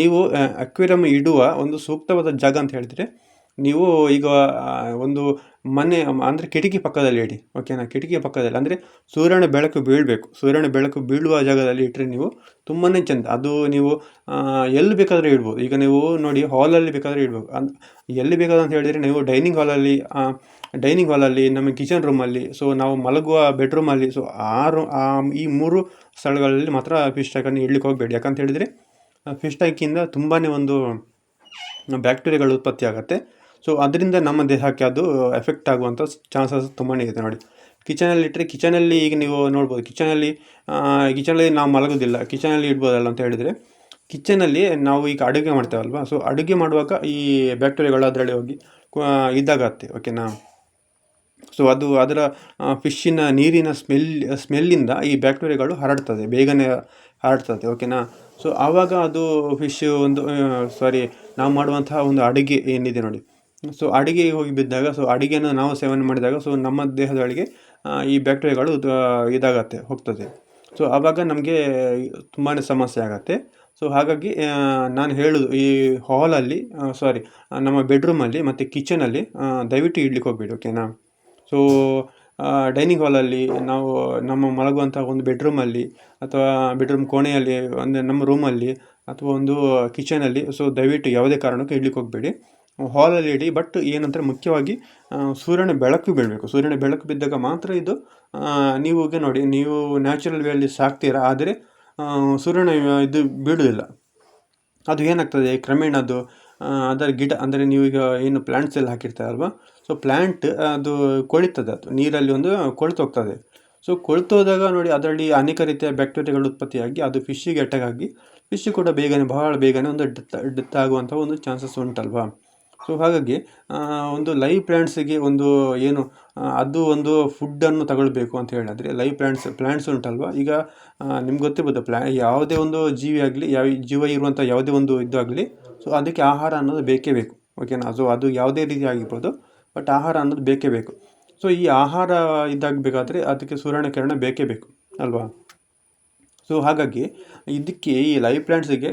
ನೀವು ಅಕ್ವೇರಿಯಮ್ ಇಡುವ ಒಂದು ಸೂಕ್ತವಾದ ಜಾಗ ಅಂತ ಹೇಳಿದರೆ ನೀವು ಈಗ ಒಂದು ಮನೆ, ಅಂದರೆ ಕಿಟಕಿ ಪಕ್ಕದಲ್ಲಿ ಇಡಿ ಓಕೆನಾ ಕಿಟಕಿ ಪಕ್ಕದಲ್ಲಿ, ಅಂದರೆ ಸೂರ್ಯನ ಬೆಳಕು ಬೀಳಬೇಕು. ಸೂರ್ಯನ ಬೆಳಕು ಬೀಳುವ ಜಾಗದಲ್ಲಿ ಇಟ್ಟರೆ ನೀವು ತುಂಬಾ ಚೆಂದ. ಅದು ನೀವು ಎಲ್ಲಿ ಬೇಕಾದರೂ ಇಡ್ಬೋದು. ಈಗ ನೀವು ನೋಡಿ ಹಾಲಲ್ಲಿ ಬೇಕಾದರೆ ಇಡ್ಬೋದು. ಅನ್, ಎಲ್ಲಿ ಬೇಕಾದ್ರೆ ಅಂತ ಹೇಳಿದರೆ ನೀವು ಡೈನಿಂಗ್ ಹಾಲಲ್ಲಿ ಡೈನಿಂಗ್ ಹಾಲಲ್ಲಿ ನಮ್ಮ ಕಿಚನ್ ರೂಮಲ್ಲಿ ಸೊ ನಾವು ಮಲಗುವ ಬೆಡ್ರೂಮಲ್ಲಿ ಸೊ ಆ ಈ ಮೂರು ಸ್ಥಳಗಳಲ್ಲಿ ಮಾತ್ರ ಫಿಶ್ ಟ್ಯಾಂಕನ್ನು ಇಡ್ಲಿಕ್ಕೆ ಹೋಗಬೇಡಿ. ಯಾಕಂತ ಹೇಳಿದರೆ ಫಿಶ್ ಟ್ಯಾಂಕಿಂದ ತುಂಬಾ ಒಂದು ಬ್ಯಾಕ್ಟೀರಿಯಾಗಳು ಉತ್ಪತ್ತಿ ಆಗುತ್ತೆ. ಸೊ ಅದರಿಂದ ನಮ್ಮ ದೇಹಕ್ಕೆ ಅದು ಎಫೆಕ್ಟ್ ಆಗುವಂಥ ಚಾನ್ಸಸ್ ತುಂಬಾ ಇದೆ ನೋಡಿ. ಕಿಚನಲ್ಲಿ ಇಟ್ಟರೆ ಕಿಚನಲ್ಲಿ ಈಗ ನೀವು ನೋಡ್ಬೋದು ಕಿಚನಲ್ಲಿ ಕಿಚನಲ್ಲಿ ನಾವು ಮಲಗೋದಿಲ್ಲ ಕಿಚನಲ್ಲಿ ಇಡ್ಬೋದಲ್ಲ ಅಂತ ಹೇಳಿದರೆ ಕಿಚನಲ್ಲಿ ನಾವು ಈಗ ಅಡುಗೆ ಮಾಡ್ತೇವಲ್ವ? ಸೊ ಅಡುಗೆ ಮಾಡುವಾಗ ಈ ಬ್ಯಾಕ್ಟೀರಿಯಾಗಳು ಅದರಲ್ಲಿ ಹೋಗಿ ಇದಾಗತ್ತೆ ಓಕೆನಾ ಸೊ ಅದು ಅದರ ಫಿಶ್ಶಿನ ನೀರಿನ ಸ್ಮೆಲ್ ಸ್ಮೆಲ್ಲಿಂದ ಈ ಬ್ಯಾಕ್ಟೀರಿಯಾಗಳು ಹರಡ್ತದೆ, ಬೇಗನೆ ಹರಡ್ತದೆ ಓಕೆನಾ ಸೊ ಆವಾಗ ಅದು ಫಿಶ್ ಒಂದು ಸಾರಿ ನಾವು ಮಾಡುವಂತಹ ಒಂದು ಅಡುಗೆ ಏನಿದೆ ನೋಡಿ. ಸೊ ಅಡಿಗೆಗೆ ಹೋಗಿ ಬಿದ್ದಾಗ ಸೊ ಅಡುಗೆನ ನಾವು ಸೇವನೆ ಮಾಡಿದಾಗ ಸೊ ನಮ್ಮ ದೇಹದೊಳಗೆ ಈ ಬ್ಯಾಕ್ಟೀರಿಯಾಗಳು ಇದಾಗತ್ತೆ, ಹೋಗ್ತದೆ. ಸೊ ಆವಾಗ ನಮಗೆ ತುಂಬಾ ಸಮಸ್ಯೆ ಆಗತ್ತೆ. ಸೊ ಹಾಗಾಗಿ ನಾನು ಹೇಳೋದು, ಈ ಹಾಲಲ್ಲಿ ಸಾರಿ ನಮ್ಮ ಬೆಡ್ರೂಮಲ್ಲಿ ಮತ್ತು ಕಿಚನಲ್ಲಿ ದಯವಿಟ್ಟು ಇಡ್ಲಿಕ್ಕೆ ಹೋಗ್ಬೇಡಿ ಓಕೆನಾ ಸೊ ಡೈನಿಂಗ್ ಹಾಲಲ್ಲಿ ನಾವು, ನಮ್ಮ ಮಲಗುವಂಥ ಒಂದು ಬೆಡ್ರೂಮಲ್ಲಿ ಅಥವಾ ಬೆಡ್ರೂಮ್ ಕೋಣೆಯಲ್ಲಿ, ಅಂದರೆ ನಮ್ಮ ರೂಮಲ್ಲಿ ಅಥವಾ ಒಂದು ಕಿಚನಲ್ಲಿ ಸೊ ದಯವಿಟ್ಟು ಯಾವುದೇ ಕಾರಣಕ್ಕೂ ಇಡ್ಲಿಕ್ಕೆ ಹೋಗಬೇಡಿ. ಹಾಲಲ್ಲಿ ಇಡಿ ಬಟ್ ಏನಂದರೆ ಮುಖ್ಯವಾಗಿ ಸೂರ್ಯನ ಬೆಳಕು ಬೀಳಬೇಕು. ಸೂರ್ಯನ ಬೆಳಕು ಬಿದ್ದಾಗ ಮಾತ್ರ ಇದು ನೀವು ನೋಡಿ, ನೀವು ನ್ಯಾಚುರಲ್ ವೇಯಲ್ಲಿ ಸಾಕ್ತೀರಾ, ಆದರೆ ಸೂರ್ಯನ ಇದು ಬೀಳುವುದಿಲ್ಲ ಅದು ಏನಾಗ್ತದೆ, ಕ್ರಮೇಣ ಅದು ಅದರ ಗಿಡ, ಅಂದರೆ ಈಗ ಏನು ಪ್ಲ್ಯಾಂಟ್ಸ್ ಎಲ್ಲ ಹಾಕಿರ್ತಾರಲ್ವ ಸೊ ಪ್ಲ್ಯಾಂಟ್ ಅದು ಕೊಳಿತದೆ ಅದು. ನೀರಲ್ಲಿ ಒಂದು ಕೊಳ್ತು ಹೋಗ್ತದೆ. ಸೊ ಕೊಳ್ತೋದಾಗ ನೋಡಿ, ಅದರಲ್ಲಿ ಅನೇಕ ರೀತಿಯ ಬ್ಯಾಕ್ಟೀರಿಯಾಗಳು ಉತ್ಪತ್ತಿಯಾಗಿ ಅದು ಫಿಶ್ಶಿಗೆ ಅಟ್ಯಾಕ್ ಆಗಿ ಫಿಶ್ ಕೂಡ ಬೇಗನೆ, ಬಹಳ ಬೇಗನೆ ಒಂದು ಡೆತ್ ಡೆತ್ ಆಗುವಂಥ ಒಂದು ಚಾನ್ಸಸ್ ಉಂಟಲ್ವಾ. ಸೊ ಹಾಗಾಗಿ ಒಂದು ಲೈವ್ ಪ್ಲ್ಯಾಂಟ್ಸಿಗೆ ಒಂದು, ಏನು ಅದು ಒಂದು ಫುಡ್ಡನ್ನು ತಗೊಳ್ಬೇಕು ಅಂತ ಹೇಳಿದ್ರೆ ಲೈವ್ ಪ್ಲ್ಯಾಂಟ್ಸ್ ಪ್ಲ್ಯಾಂಟ್ಸ್ ಉಂಟಲ್ವಾ? ಈಗ ನಿಮ್ಗೆ ಗೊತ್ತಿರ್ಬೋದು ಪ್ಲ್ಯಾ ಯಾವುದೇ ಒಂದು ಜೀವಿ ಆಗಲಿ, ಯಾವ, ಜೀವ ಇರುವಂಥ ಯಾವುದೇ ಒಂದು ಇದು ಆಗಲಿ ಸೊ ಅದಕ್ಕೆ ಆಹಾರ ಅನ್ನೋದು ಬೇಕೇ ಬೇಕು ಓಕೆನಾ ಸೊ ಅದು ಯಾವುದೇ ರೀತಿ ಆಗಿರ್ಬೋದು ಬಟ್ ಆಹಾರ ಅನ್ನೋದು ಬೇಕೇ ಬೇಕು. ಸೊ ಈ ಆಹಾರ ಇದಾಗಬೇಕಾದ್ರೆ ಅದಕ್ಕೆ ಸೂರ್ಯನ ಕಿರಣ ಬೇಕೇ ಬೇಕು, ಅಲ್ವಾ? ಸೊ ಹಾಗಾಗಿ, ಇದಕ್ಕೆ ಈ ಲೈವ್ ಪ್ಲ್ಯಾಂಟ್ಸಿಗೆ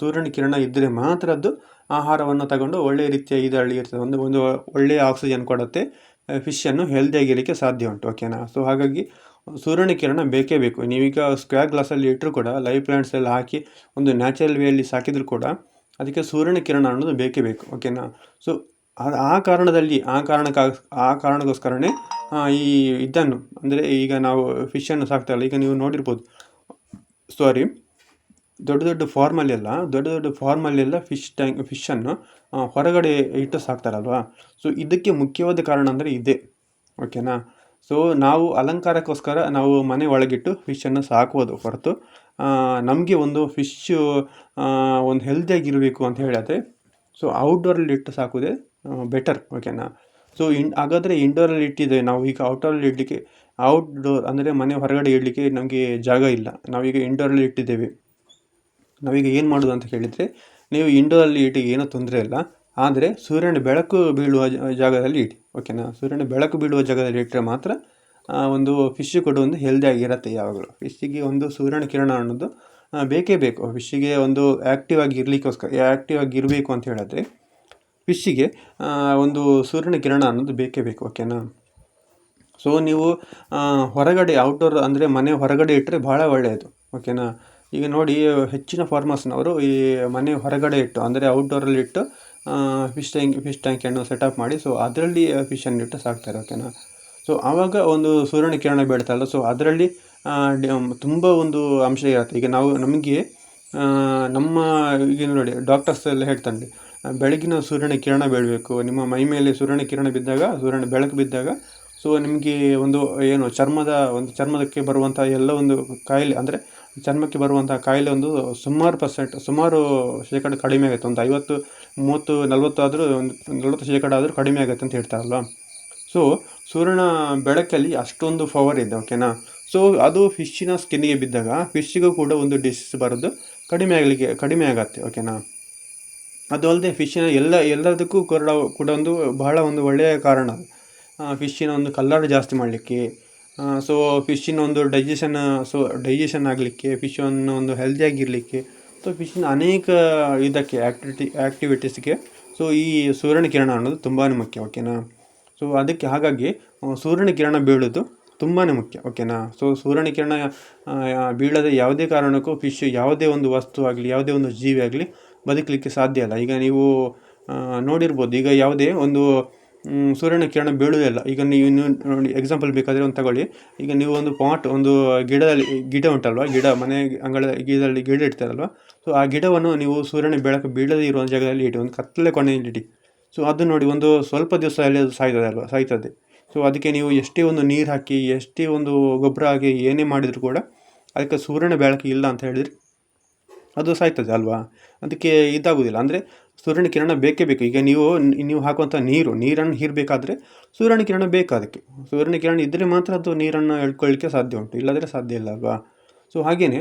ಸೂರ್ಯನ ಕಿರಣ ಇದ್ದರೆ ಮಾತ್ರ ಅದು ಆಹಾರವನ್ನು ತಗೊಂಡು ಒಳ್ಳೆಯ ರೀತಿಯ ಇರ್ತದೆ. ಒಂದು ಒಂದು ಒಳ್ಳೆಯ ಆಕ್ಸಿಜನ್ ಕೊಡುತ್ತೆ. ಫಿಶನ್ನು ಹೆಲ್ದಿಯಾಗಿರಲಿಕ್ಕೆ ಸಾಧ್ಯ ಉಂಟು ಓಕೆನಾ ಸೊ ಹಾಗಾಗಿ ಸೂರ್ಯನ ಕಿರಣ ಬೇಕೇ ಬೇಕು. ನೀವೀಗ ಸ್ಕ್ವೇರ್ ಗ್ಲಾಸಲ್ಲಿ ಇಟ್ಟರೂ ಕೂಡ ಲೈವ್ ಪ್ಲ್ಯಾಂಟ್ಸ್ ಎಲ್ಲ ಹಾಕಿ ಒಂದು ನ್ಯಾಚುರಲ್ ವೇಯಲ್ಲಿ ಸಾಕಿದ್ರು ಕೂಡ ಅದಕ್ಕೆ ಸೂರ್ಯನ ಕಿರಣ ಅನ್ನೋದು ಬೇಕೇ ಬೇಕು ಓಕೆನಾ ಸೊ ಆ- ಕಾರಣದಲ್ಲಿ, ಆ ಕಾರಣಕ್ಕ, ಆ ಕಾರಣಕ್ಕೋಸ್ಕರನೇ ಈ ಇದನ್ನು, ಅಂದರೆ ಈಗ ನಾವು ಫಿಶನ್ನು ಸಾಕ್ತಾರಲ್ಲ, ಈಗ ನೀವು ನೋಡಿರ್ಬೋದು. ಸಾರಿ ದೊಡ್ಡ ದೊಡ್ಡ ಫಾರ್ಮಲ್ಲೆಲ್ಲ ದೊಡ್ಡ ದೊಡ್ಡ ಫಾರ್ಮಲ್ಲೆಲ್ಲ ಫಿಶ್ ಟ್ಯಾಂಕ್ ಫಿಶನ್ನು ಹೊರಗಡೆ ಇಟ್ಟು ಸಾಕ್ತಾರಲ್ವಾ? ಸೊ ಇದಕ್ಕೆ ಮುಖ್ಯವಾದ ಕಾರಣ ಅಂದರೆ ಇದೆ. ಓಕೆನಾ ಸೊ ನಾವು ಅಲಂಕಾರಕ್ಕೋಸ್ಕರ ನಾವು ಮನೆ ಒಳಗಿಟ್ಟು ಫಿಶನ್ನು ಸಾಕುವುದು ಹೊರತು ನಮಗೆ ಒಂದು ಫಿಶ್ಶು ಒಂದು ಹೆಲ್ದಿಯಾಗಿರಬೇಕು ಅಂತ ಹೇಳಿದ್ರೆ ಸೊ ಔಟ್ಡೋರಲ್ಲಿ ಇಟ್ಟು ಸಾಕೋದೇ ಬೆಟರ್ ಓಕೆನಾ ಸೊ ಇನ್, ಹಾಗಾದರೆ ಇಂಡೋರಲ್ಲಿ ಇಟ್ಟಿದ್ದೇವೆ ನಾವು ಈಗ ಔಟ್ಡೋರಲ್ಲಿ ಇಡಲಿಕ್ಕೆ ಔಟ್ಡೋರ್ ಅಂದರೆ ಮನೆ ಹೊರಗಡೆ ಇಡಲಿಕ್ಕೆ ನಮಗೆ ಜಾಗ ಇಲ್ಲ. ನಾವೀಗ ಇಂಡೋರಲ್ಲಿ ಇಟ್ಟಿದ್ದೇವೆ. ನಾವೀಗ ಏನು ಮಾಡೋದು ಅಂತ ಹೇಳಿದರೆ, ನೀವು ಇಂಡೋರಲ್ಲಿ ಇಟ್ಟು ಏನೂ ತೊಂದರೆ ಇಲ್ಲ. ಆದರೆ ಸೂರ್ಯನ ಬೆಳಕು ಬೀಳುವ ಜಾಗದಲ್ಲಿ ಇಡಿ ಓಕೆನಾ ಸೂರ್ಯನ ಬೆಳಕು ಬೀಳುವ ಜಾಗದಲ್ಲಿ ಇಟ್ಟರೆ ಮಾತ್ರ ಒಂದು ಫಿಶ್ ಕೂಡ ಒಂದು ಹೆಲ್ದಿ ಆಗಿರುತ್ತೆ ಯಾವಾಗಲೂ. ಫಿಶ್ಶಿಗೆ ಒಂದು ಸೂರ್ಯನ ಕಿರಣ ಅನ್ನೋದು ಬೇಕೇ ಬೇಕು. ಫಿಶ್ಶಿಗೆ ಒಂದು ಆ್ಯಕ್ಟಿವ್ ಆಗಿ ಇರಲಿಕ್ಕೋಸ್ಕರ ಆ್ಯಕ್ಟಿವ್ ಆಗಿ ಇರಬೇಕು ಅಂತ ಹೇಳಿದ್ರೆ ಫಿಶ್ಶಿಗೆ ಒಂದು ಸೂರ್ಯನ ಕಿರಣ ಅನ್ನೋದು ಬೇಕೇ ಬೇಕು ಓಕೆನಾ ಸೊ ನೀವು ಹೊರಗಡೆ ಔಟ್ಡೋರ್ ಅಂದರೆ ಮನೆ ಹೊರಗಡೆ ಇಟ್ಟರೆ ಭಾಳ ಒಳ್ಳೆಯದು ಓಕೆನಾ ಈಗ ನೋಡಿ ಹೆಚ್ಚಿನ ಫಾರ್ಮರ್ಸ್ನವರು ಈ ಮನೆ ಹೊರಗಡೆ ಇಟ್ಟು ಅಂದರೆ ಔಟ್ಡೋರಲ್ಲಿ ಇಟ್ಟು ಫಿಶ್ ಟ್ಯಾಂಕ್ ಫಿಶ್ ಟ್ಯಾಂಕನ್ನು ಸೆಟಪ್ ಮಾಡಿ ಸೊ ಅದರಲ್ಲಿ ಫಿಶನ್ನು ಇಟ್ಟು ಸಾಕ್ತಾರೆ ಓಕೆನಾ? ಸೊ ಆವಾಗ ಒಂದು ಸೂರ್ಯನ ಕಿರಣ ಬೀಳ್ತಲ್ಲ ಸೊ ಅದರಲ್ಲಿ ತುಂಬ ಒಂದು ಅಂಶ ಇರುತ್ತೆ. ಈಗ ನಾವು ನಮಗೆ ನಮ್ಮ ಈಗ ನೋಡಿ ಡಾಕ್ಟರ್ಸ್ ಎಲ್ಲ ಹೇಳ್ತಾರೆ ಆ, ಬೆಳಗಿನ ಸೂರ್ಯನ ಕಿರಣ ಬೀಳಬೇಕು. ನಿಮ್ಮ ಮೈ ಮೇಲೆ ಸೂರ್ಯನ ಕಿರಣ ಬಿದ್ದಾಗ ಸೂರ್ಯನ ಬೆಳಕು ಬಿದ್ದಾಗ ಸೊ ನಿಮಗೆ ಒಂದು ಏನು ಚರ್ಮದ ಒಂದು ಚರ್ಮದಕ್ಕೆ ಬರುವಂಥ ಎಲ್ಲ ಒಂದು ಕಾಯಿಲೆ ಅಂದರೆ ಚರ್ಮಕ್ಕೆ ಬರುವಂಥ ಕಾಯಿಲೆ ಒಂದು ಸುಮಾರು ಪರ್ಸೆಂಟ್ ಸುಮಾರು ಶೇಕಡ ಕಡಿಮೆ ಆಗುತ್ತೆ. ಒಂದು ಐವತ್ತು, ಮೂವತ್ತು, ನಲವತ್ತು ಆದರೂ ಒಂದು ನಲ್ವತ್ತು ಶೇಕಡ ಆದರೂ ಕಡಿಮೆ ಆಗುತ್ತೆ ಅಂತ ಹೇಳ್ತಾರಲ್ವ ಸೊ ಸೂರ್ಯನ ಬೆಳಕಲ್ಲಿ ಅಷ್ಟೊಂದು ಪವರ್ ಇದೆ ಓಕೆನಾ ಸೊ ಅದು ಫಿಶ್ಶಿನ ಸ್ಕಿನ್ನಿಗೆ ಬಿದ್ದಾಗ ಫಿಶ್ಶಿಗೂ ಕೂಡ ಒಂದು ಡಿಸೀಸ್ ಬರೋದು ಕಡಿಮೆ ಆಗಲಿಕ್ಕೆ, ಕಡಿಮೆ ಆಗತ್ತೆ ಓಕೆನಾ ಅದು ಅಲ್ಲದೆ ಫಿಶ್ಶಿನ ಎಲ್ಲ, ಎಲ್ಲದಕ್ಕೂ ಕೂಡ ಕೂಡ ಒಂದು ಬಹಳ ಒಂದು ಒಳ್ಳೆಯ ಕಾರಣ ಫಿಶ್ಶಿನ ಒಂದು ಕಲ್ಲರ್ ಜಾಸ್ತಿ ಮಾಡಲಿಕ್ಕೆ ಸೊ ಫಿಶ್ಶಿನ ಒಂದು ಡೈಜೆಷನ್ ಸೊ ಡೈಜೆಷನ್ ಆಗಲಿಕ್ಕೆ ಫಿಶನ್ನು ಒಂದು ಹೆಲ್ದಿಯಾಗಿರಲಿಕ್ಕೆ ಸೊ ಫಿಶ್ಶಿನ ಅನೇಕ ಇದಕ್ಕೆ ಆ್ಯಕ್ಟಿವಿಟಿ ಆ್ಯಕ್ಟಿವಿಟೀಸ್ಗೆ ಸೊ ಈ ಸೂರ್ಯನ ಕಿರಣ ಅನ್ನೋದು ತುಂಬಾ ಮುಖ್ಯ ಓಕೆನಾ ಸೊ ಅದಕ್ಕೆ ಹಾಗಾಗಿ ಸೂರ್ಯನ ಕಿರಣ ಬೀಳೋದು ತುಂಬಾ ಮುಖ್ಯ ಓಕೆನಾ ಸೊ ಸೂರ್ಯನ ಕಿರಣ ಬೀಳದೆ ಯಾವುದೇ ಕಾರಣಕ್ಕೂ ಫಿಶ್ ಯಾವುದೇ ಒಂದು ವಸ್ತು ಆಗಲಿ, ಯಾವುದೇ ಒಂದು ಜೀವಿ ಆಗಲಿ ಬದುಕಲಿಕ್ಕೆ ಸಾಧ್ಯ ಇಲ್ಲ ಈಗ ನೀವು ನೋಡಿರ್ಬೋದು, ಈಗ ಯಾವುದೇ ಒಂದು ಸೂರ್ಯನ ಕಿರಣ ಬೀಳುವುದಿಲ್ಲ ಈಗ ನೀವು ನೋಡಿ ಎಕ್ಸಾಂಪಲ್ ಬೇಕಾದರೆ ಒಂದು ತಗೊಳ್ಳಿ. ಈಗ ನೀವು ಒಂದು ಪಾಟ್ ಒಂದು ಗಿಡದಲ್ಲಿ, ಗಿಡ ಉಂಟಲ್ವ? ಗಿಡ, ಮನೆ ಅಂಗಳ ಗಿಡದಲ್ಲಿ ಗಿಡ ಇಡ್ತಾರಲ್ವ? ಸೊ ಆ ಗಿಡವನ್ನು ನೀವು ಸೂರ್ಯನ ಬೆಳಕು ಬೀಳದೇ ಇರುವ ಜಾಗದಲ್ಲಿ ಇಡಿ. ಒಂದು ಕತ್ತಲೆ ಕೊನೆಯಲ್ಲಿ ಇಡಿ. ಸೊ ಅದು ನೋಡಿ, ಒಂದು ಸ್ವಲ್ಪ ದಿವಸ ಅಲ್ಲಿ ಅದು ಸಾಯ್ತದೆ ಅಲ್ವಾ? ಸಾಯ್ತದೆ. ಸೊ ಅದಕ್ಕೆ ನೀವು ಎಷ್ಟೇ ಒಂದು ನೀರು ಹಾಕಿ, ಎಷ್ಟೇ ಒಂದು ಗೊಬ್ಬರ ಹಾಕಿ, ಏನೇ ಮಾಡಿದರೂ ಕೂಡ ಅದಕ್ಕೆ ಸೂರ್ಯನ ಬೆಳಕು ಇಲ್ಲ ಅಂತ ಹೇಳಿದರೆ ಅದು ಸಾಯ್ತದೆ ಅಲ್ವಾ? ಅದಕ್ಕೆ ಇದಾಗುವುದಿಲ್ಲ ಅಂದರೆ ಸೂರ್ಯನ ಕಿರಣ ಬೇಕೇ ಬೇಕು. ಈಗ ನೀವು ನೀವು ಹಾಕುವಂಥ ನೀರು, ನೀರನ್ನು ಹೀರಬೇಕಾದ್ರೆ ಸೂರ್ಯನ ಕಿರಣ ಬೇಕು ಅದಕ್ಕೆ. ಸೂರ್ಯನ ಕಿರಣ ಇದ್ದರೆ ಮಾತ್ರ ಅದು ನೀರನ್ನು ಎಳ್ಕೊಳ್ಳಿಕ್ಕೆ ಸಾಧ್ಯ ಉಂಟು. ಇಲ್ಲದ್ರೆ ಸಾಧ್ಯ ಇಲ್ಲ ಅಲ್ವಾ? ಸೊ ಹಾಗೆಯೇ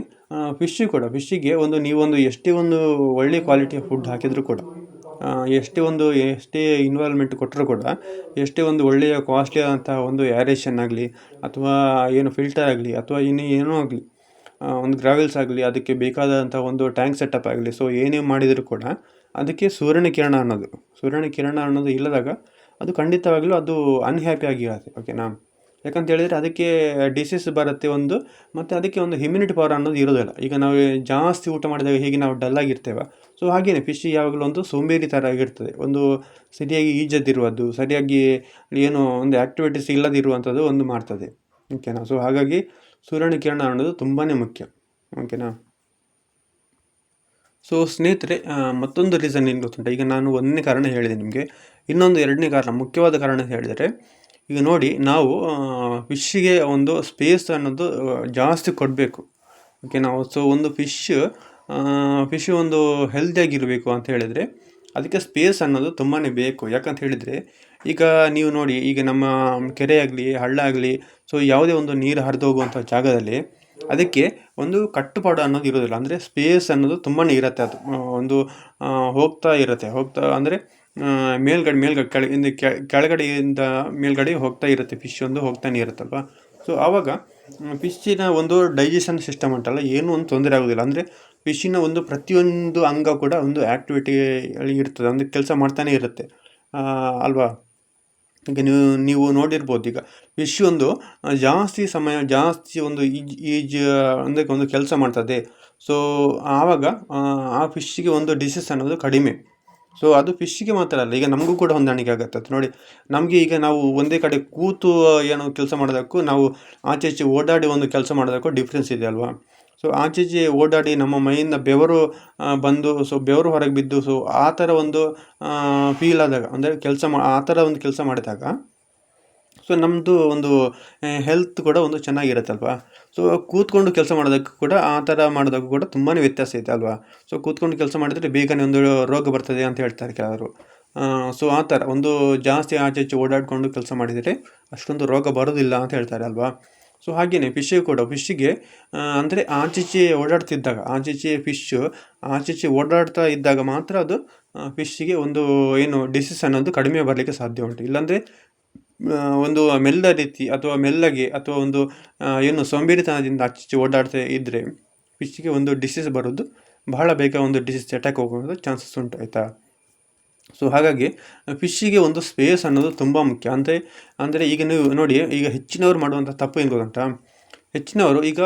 ಫಿಶ್ಶು ಕೂಡ ಫಿಶ್ಶಿಗೆ ಒಂದು ನೀವೊಂದು ಎಷ್ಟೇ ಒಂದು ಒಳ್ಳೆಯ ಕ್ವಾಲಿಟಿಯ ಫುಡ್ ಹಾಕಿದರೂ ಕೂಡ ಎಷ್ಟೇ ಒಂದು, ಎಷ್ಟೇ ಇನ್ವಾಲ್ವ್ಮೆಂಟ್ ಕೊಟ್ಟರೂ ಕೂಡ, ಎಷ್ಟೇ ಒಂದು ಒಳ್ಳೆಯ ಕಾಸ್ಟ್ಲಿ ಆದಂಥ ಒಂದು ಆ್ಯರೇಷನ್ ಆಗಲಿ ಅಥವಾ ಏನು ಫಿಲ್ಟರ್ ಆಗಲಿ ಅಥವಾ ಇನ್ನು ಏನೂ ಆಗಲಿ ಒಂದು ಗ್ರಾವೆಲ್ಸ್ ಆಗಲಿ, ಅದಕ್ಕೆ ಬೇಕಾದಂಥ ಒಂದು ಟ್ಯಾಂಕ್ ಸೆಟಪ್ ಆಗಲಿ ಸೊ ಏನೇ ಮಾಡಿದರೂ ಕೂಡ ಅದಕ್ಕೆ ಸೂರ್ಯನ ಕಿರಣ ಅನ್ನೋದು. ಸೂರ್ಯನ ಕಿರಣ ಅನ್ನೋದು ಇಲ್ಲದಾಗ ಅದು ಖಂಡಿತವಾಗಲೂ ಅದು ಅನ್ಹ್ಯಾಪಿ ಆಗಿರುತ್ತೆ ಓಕೆನಾ ಯಾಕಂತ ಹೇಳಿದರೆ ಅದಕ್ಕೆ ಡಿಸೀಸ್ ಬರುತ್ತೆ ಒಂದು, ಮತ್ತು ಅದಕ್ಕೆ ಒಂದು ಇಮ್ಯುನಿಟಿ ಪವರ್ ಅನ್ನೋದು ಇರೋದಿಲ್ಲ. ಈಗ ನಾವು ಜಾಸ್ತಿ ಊಟ ಮಾಡಿದಾಗ ಹೇಗೆ ನಾವು ಡಲ್ ಆಗಿರ್ತೇವೆ? ಸೊ ಹಾಗೆಯೇ ಫಿಶ್ ಯಾವಾಗಲೂ ಒಂದು ಸೋಂಬೇರಿ ಥರ ಆಗಿರ್ತದೆ. ಒಂದು ಸರಿಯಾಗಿ ಈಜದಿರುವುದು ಸರಿಯಾಗಿ ಏನು ಒಂದು ಆ್ಯಕ್ಟಿವಿಟೀಸ್ ಇಲ್ಲದಿರುವಂಥದ್ದು ಒಂದು ಮಾಡ್ತದೆ. ಓಕೆನಾ ಸೊ ಹಾಗಾಗಿ ಸೂರ್ಯನ ಕಿರಣ ಅನ್ನೋದು ತುಂಬಾ ಮುಖ್ಯ. ಓಕೆನಾ ಸೊ ಸ್ನೇಹಿತರೆ ಮತ್ತೊಂದು ರೀಸನ್ ಏನು ಗೊತ್ತುಂಟ? ಈಗ ನಾನು ಒಂದನೇ ಕಾರಣ ಹೇಳಿದೆ ನಿಮಗೆ. ಇನ್ನೊಂದು ಎರಡನೇ ಕಾರಣ, ಮುಖ್ಯವಾದ ಕಾರಣ ಹೇಳಿದರೆ, ಈಗ ನೋಡಿ, ನಾವು ಫಿಶ್ಶಿಗೆ ಒಂದು ಸ್ಪೇಸ್ ಅನ್ನೋದು ಜಾಸ್ತಿ ಕೊಡಬೇಕು. ಓಕೆ ನಾವು ಸೊ ಒಂದು ಫಿಶ್ ಫಿಶ್ ಒಂದು ಹೆಲ್ದಿಯಾಗಿರಬೇಕು ಅಂತ ಹೇಳಿದರೆ, ಅದಕ್ಕೆ ಸ್ಪೇಸ್ ಅನ್ನೋದು ತುಂಬಾ ಬೇಕು. ಯಾಕಂತ ಹೇಳಿದರೆ, ಈಗ ನೀವು ನೋಡಿ, ಈಗ ನಮ್ಮ ಕೆರೆ ಆಗಲಿ, ಹಳ್ಳ ಆಗಲಿ ಸೊ ಯಾವುದೇ ಒಂದು ನೀರು ಹರಿದು ಹೋಗುವಂಥ ಜಾಗದಲ್ಲಿ ಅದಕ್ಕೆ ಒಂದು ಕಟ್ಟುಪಾಡು ಅನ್ನೋದು ಇರೋದಿಲ್ಲ. ಅಂದರೆ ಸ್ಪೇಸ್ ಅನ್ನೋದು ತುಂಬಾ ಇರುತ್ತೆ ಅದು. ಒಂದು ಹೋಗ್ತಾ ಇರುತ್ತೆ. ಹೋಗ್ತಾ ಅಂದರೆ ಮೇಲ್ಗಡೆ ಮೇಲ್ಗಡೆ ಕೆಳಗಿಂದ ಕೆಳಗಡೆಯಿಂದ ಮೇಲ್ಗಡೆ ಹೋಗ್ತಾ ಇರುತ್ತೆ. ಫಿಶ್ ಒಂದು ಹೋಗ್ತಾನೆ ಇರುತ್ತಲ್ವ? ಸೊ ಆವಾಗ ಫಿಶ್ಶಿನ ಒಂದು ಡೈಜೆಷನ್ ಸಿಸ್ಟಮ್ ಉಂಟಲ್ಲ, ಏನೂ ಒಂದು ತೊಂದರೆ ಆಗೋದಿಲ್ಲ. ಅಂದರೆ ಫಿಶ್ಶಿನ ಒಂದು ಪ್ರತಿಯೊಂದು ಅಂಗ ಕೂಡ ಒಂದು ಆ್ಯಕ್ಟಿವಿಟಿ ಇರ್ತದೆ. ಅಂದರೆ ಕೆಲಸ ಮಾಡ್ತಾನೆ ಇರುತ್ತೆ. ಅಲ್ವಾ? ಈಗ ನೀವು ನೀವು ನೋಡಿರ್ಬೋದು ಈಗ ಫಿಶ್ ಒಂದು ಜಾಸ್ತಿ ಸಮಯ ಜಾಸ್ತಿ ಒಂದು ಈಜ್ ಈಜ್ ಅಂದರೆ ಒಂದು ಕೆಲಸ ಮಾಡ್ತದೆ. ಸೊ ಆವಾಗ ಆ, ಫಿಶ್ಶಿಗೆ ಒಂದು ಡಿಸೀಸ್ ಅನ್ನೋದು ಕಡಿಮೆ. ಸೊ ಅದು ಫಿಶ್ಶಿಗೆ ಮಾತ್ರ ಅಲ್ಲ ಈಗ ನಮಗೂ ಕೂಡ ಹೊಂದಾಣಿಕೆ ಆಗುತ್ತೆ ನೋಡಿ ನಮಗೆ ಈಗ ನಾವು ಒಂದೇ ಕಡೆ ಕೂತು ಏನೋ ಕೆಲಸ ಮಾಡೋದಕ್ಕೂ ನಾವು ಆಚೆ ಈಚೆ ಓಡಾಡಿ ಒಂದು ಕೆಲಸ ಮಾಡೋದಕ್ಕೂ ಡಿಫ್ರೆನ್ಸ್ ಇದೆ ಅಲ್ವಾ? ಸೊ ಆಚೀಚೆ ಓಡಾಡಿ ನಮ್ಮ ಮೈಯಿಂದ ಬೆವರು ಬಂದು ಸೊ ಬೆವರು ಹೊರಗೆ ಬಿದ್ದು ಸೊ ಆ ಥರ ಒಂದು ಫೀಲ್ ಆದಾಗ, ಅಂದರೆ ಕೆಲಸ ಮಾ, ಆ ಥರ ಒಂದು ಕೆಲಸ ಮಾಡಿದಾಗ ಸೊ ನಮ್ಮದು ಒಂದು ಹೆಲ್ತ್ ಕೂಡ ಒಂದು ಚೆನ್ನಾಗಿರುತ್ತಲ್ವಾ? ಸೊ ಕೂತ್ಕೊಂಡು ಕೆಲಸ ಮಾಡೋದಕ್ಕೂ ಕೂಡ, ಆ ಥರ ಮಾಡೋದಕ್ಕೂ ಕೂಡ ತುಂಬಾ ವ್ಯತ್ಯಾಸ ಇದೆ ಅಲ್ವಾ? ಸೊ ಕೂತ್ಕೊಂಡು ಕೆಲಸ ಮಾಡಿದರೆ ಬೇಗನೆ ಒಂದು ರೋಗ ಬರ್ತದೆ ಅಂತ ಹೇಳ್ತಾರೆ ಕೆಲವರು. ಸೊ ಆ ಥರ ಒಂದು ಜಾಸ್ತಿ ಆಚೆ ಈಚೆ ಓಡಾಡಿಕೊಂಡು ಕೆಲಸ ಮಾಡಿದರೆ ಅಷ್ಟೊಂದು ರೋಗ ಬರೋದಿಲ್ಲ ಅಂತ ಹೇಳ್ತಾರೆ ಅಲ್ವಾ? ಸೊ ಹಾಗೆಯೇ ಫಿಶ್ ಕೂಡ ಫಿಶ್ಶಿಗೆ ಅಂದರೆ ಆಚೀಚೆ ಓಡಾಡ್ತಿದ್ದಾಗ, ಆಚೀಚೆ ಫಿಶ್ಶು ಆಚೀಚೆ ಓಡಾಡ್ತಾ ಇದ್ದಾಗ ಮಾತ್ರ ಅದು ಫಿಶ್ಶಿಗೆ ಒಂದು ಏನು ಡಿಸೀಸ್ ಅನ್ನೋದು ಕಡಿಮೆ ಬರಲಿಕ್ಕೆ ಸಾಧ್ಯ ಉಂಟು. ಇಲ್ಲಾಂದರೆ ಒಂದು ಮೆಲ್ಲ ರೀತಿ ಅಥವಾ ಮೆಲ್ಲಗೆ ಅಥವಾ ಒಂದು ಏನು ಸೋಂಬೇರಿತನದಿಂದ ಆಚೀಚೆ ಓಡಾಡ್ತಾ ಇದ್ದರೆ ಫಿಶ್ಗೆ ಒಂದು ಡಿಸೀಸ್ ಬರೋದು ಬಹಳ ಬೇಗ ಒಂದು ಡಿಸೀಸ್ ಅಟ್ಯಾಕ್ ಹೋಗೋದು ಚಾನ್ಸಸ್ ಉಂಟು, ಆಯಿತಾ? ಸೊ ಹಾಗಾಗಿ ಫಿಶ್ಶಿಗೆ ಒಂದು ಸ್ಪೇಸ್ ಅನ್ನೋದು ತುಂಬ ಮುಖ್ಯ. ಅಂದರೆ ಅಂದರೆ ಈಗ ನೀವು ನೋಡಿ, ಈಗ ಹೆಚ್ಚಿನವರು ಮಾಡುವಂಥ ತಪ್ಪು ಏನು ಗೊತ್ತುಂಟಾ? ಹೆಚ್ಚಿನವರು ಈಗ